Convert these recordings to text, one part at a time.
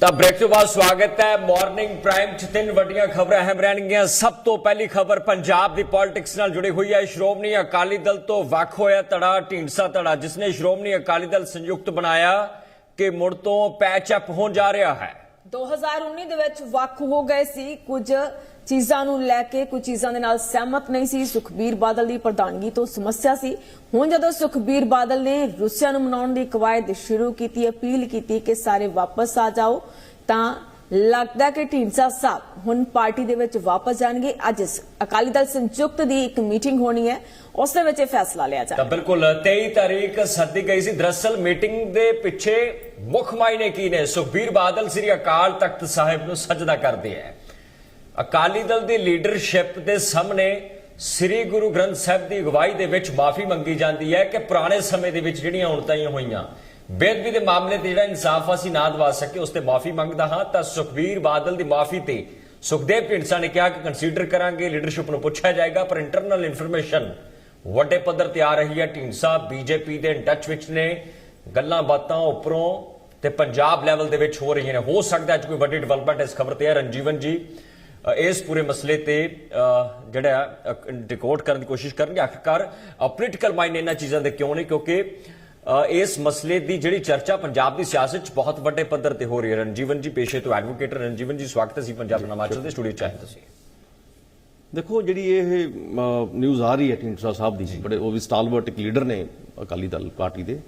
ਤਾਂ ਬ੍ਰੇਕ ਤੋਂ ਬਾਅਦ ਸਵਾਗਤ ਹੈ। ਮਾਰਨਿੰਗ ਪ੍ਰਾਈਮ ਚ ਤਿੰਨ ਵੱਡੀਆਂ ਖਬਰਾਂ ਅਹਿਮ ਰਹਿਣਗੀਆਂ। ਸਭ ਤੋਂ ਪਹਿਲੀ ਖਬਰ, ਪੰਜਾਬ ਦੀ ਪੋਲਿਟਿਕਸ ਨਾਲ ਜੁੜੀ ਹੋਈ ਹੈ। ਸ਼੍ਰੋਮਣੀ ਅਕਾਲੀ ਦਲ ਤੋਂ ਵੱਖ ਹੋਇਆ ਧੜਾ, ਢੀਂਡਸਾ ਧੜਾ ਜਿਸ ਨੇ ਸ਼੍ਰੋਮਣੀ ਅਕਾਲੀ ਦਲ ਸੰਯੁਕਤ ਬਣਾਇਆ ਕਿ ਮੁੜ ਤੋਂ ਪੈਚ ਅਪ ਹੋਣ ਜਾ ਰਿਹਾ ਹੈ। 2019 ਦੇ ਵਿੱਚ ਵੱਖ ਹੋ ਗਏ ਸੀ ਕੁਝ ਚੀਜ਼ਾਂ ਨੂੰ ਲੈ ਕੇ ਕੁਝ ਚੀਜ਼ਾਂ ਦੇ ਨਾਲ ਸਹਿਮਤ ਨਹੀਂ ਸੀ। ਸੁਖਬੀਰ ਬਾਦਲ ਦੀ ਪ੍ਰਧਾਨਗੀ ਤੋਂ ਸਮੱਸਿਆ ਸੀ। ਹੁਣ ਜਦੋਂ ਸੁਖਬੀਰ ਬਾਦਲ ਨੇ ਰੁੱਸੀਆ ਨੂੰ ਮਨਾਉਣ ਦੀ ਕਵਾਇਦ ਸ਼ੁਰੂ ਕੀਤੀ, ਅਪੀਲ ਕੀਤੀ ਕਿ ਸਾਰੇ ਵਾਪਸ ਆ ਜਾਓ, ਤਾਂ ਲੱਗਦਾ ਕਿ ਢੀਂਡਸਾ ਸਾਹਿਬ ਹੁਣ ਪਾਰਟੀ ਦੇ ਵਿੱਚ ਵਾਪਸ ਜਾਣਗੇ। ਅੱਜ ਅਕਾਲੀ ਦਲ ਸੰਯੁਕਤ ਦੀ ਇੱਕ ਮੀਟਿੰਗ ਹੋਣੀ ਹੈ। ਉਸ ਦੇ ਵਿੱਚ ਇਹ ਫੈਸਲਾ ਲਿਆ ਤਾਂ ਜਾਏਗਾ ਬਿਲਕੁਲ 23 ਤਾਰੀਖ ਸੱਦੀ ਗਈ ਸੀ। ਦਰਅਸਲ ਮੀਟਿੰਗ ਦੇ ਪਿੱਛੇ ਮੁੱਖ ਮਾਇਨੇ ਕੀ ਨੇ? ਸੁਖਬੀਰ ਬਾਦਲ ਸ੍ਰੀ ਅਕਾਲ ਤਖਤ ਸਾਹਿਬ ਨੂੰ ਸਜਦਾ ਕਰਦੇ ਹੈ ਅਕਾਲੀ ਦਲ ਦੀ ਲੀਡਰਸ਼ਿਪ ਦੇ ਸਾਹਮਣੇ ਸ੍ਰੀ ਗੁਰੂ ਗ੍ਰੰਥ ਸਾਹਿਬ ਦੀ ਅਗਵਾਈ ਦੇ ਵਿੱਚ ਮਾਫੀ ਮੰਗੀ ਜਾਂਦੀ ਹੈ ਕਿ ਪੁਰਾਣੇ ਸਮੇਂ ਦੇ ਵਿੱਚ ਜਿਹੜੀਆਂ ਉਣਤਾਈਆਂ ਹੋਈਆਂ ਬੇਦਬੀ ਦੇ ਮਾਮਲੇ ਤੇ ਜਿਹੜਾ ਇਨਸਾਫ ਅਸੀਂ ਨਾ ਦਵਾ ਸਕੇ ਉਸ ਤੇ ਮਾਫੀ ਮੰਗਦਾ ਹਾਂ। ਤਾਂ ਸੁਖਬੀਰ ਬਾਦਲ ਦੀ ਮਾਫੀ ਤੇ ਸੁਖਦੇਵ ਢੀਂਡਸਾ ਨੇ ਕਿਹਾ ਕਿ ਕੰਸੀਡਰ ਕਰਾਂਗੇ ਲੀਡਰਸ਼ਿਪ ਨੂੰ ਪੁੱਛਿਆ ਜਾਏਗਾ, ਪਰ ਇੰਟਰਨਲ ਇਨਫੋਰਮੇਸ਼ਨ ਵੱਡੇ ਪੱਧਰ ਤੇ ਆ ਰਹੀ ਹੈ। ਢੀਂਡਸਾ ਬੀਜੇਪੀ ਦੇ ਟੱਚ ਵਿੱਚ ਨੇ। ਗੱਲਾਂ ਬਾਤਾਂ ਉੱਪਰੋਂ ਤੇ ਪੰਜਾਬ ਲੈਵਲ ਦੇ ਵਿੱਚ ਹੋ ਰਹੀਆਂ ਨੇ। ਹੋ ਸਕਦਾ ਅੱਜ ਕੋਈ ਵੱਡੀ ਡਿਵੈਲਪਮੈਂਟ ਇਸ ਖਬਰ ਤੇ ਹੈ। ਰਣਜੀਵਨ ਜੀ ਇਸ ਪੂਰੇ ਮਸਲੇ ਤੇ ਜਿਹੜਾ ਡਿਕੋਡ ਕਰਨ ਦੀ ਕੋਸ਼ਿਸ਼ ਕਰਨਗੇ। ਆਖਿਰਕਾਰ ਪੋਲੀਟੀਕਲ ਮਾਈਂਡ ਇਹਨਾਂ ਚੀਜ਼ਾਂ ਦੇ ਕਿਉਂ ਨੇ ਕਿਉਂਕਿ ਇਸ ਮਸਲੇ ਦੀ ਜਿਹੜੀ ਚਰਚਾ ਪੰਜਾਬ ਦੀ ਸਿਆਸਤ 'ਚ ਬਹੁਤ ਵੱਡੇ ਪੱਧਰ ਤੇ ਹੋ ਰਹੀ ਹੈ। ਰਣਜੀਵਨ ਜੀ ਪੇਸ਼ੇ ਤੋਂ ਐਡਵੋਕੇਟ ਰਣਜੀਵਨ ਜੀ ਸਵਾਗਤ ਹੈ ਸੀ ਪੰਜਾਬ ਨਮਾਚਲ ਦੇ ਸਟੂਡੀਓ ਚ ਆਏ ਤੁਸੀਂ। ਦੇਖੋ ਜਿਹੜੀ ਇਹ ਨਿਊਜ਼ ਆ ਰਹੀ ਹੈ ਢੀਂਡਸਾ ਸਾਹਿਬ ਦੀ ਬੜੇ ਉਹ ਵੀ ਸਟਾਲਵਰਟ ਇੱਕ ਲੀਡਰ ਨੇ ਅਕਾਲੀ ਦਲ ਪਾਰਟੀ ਦੇ।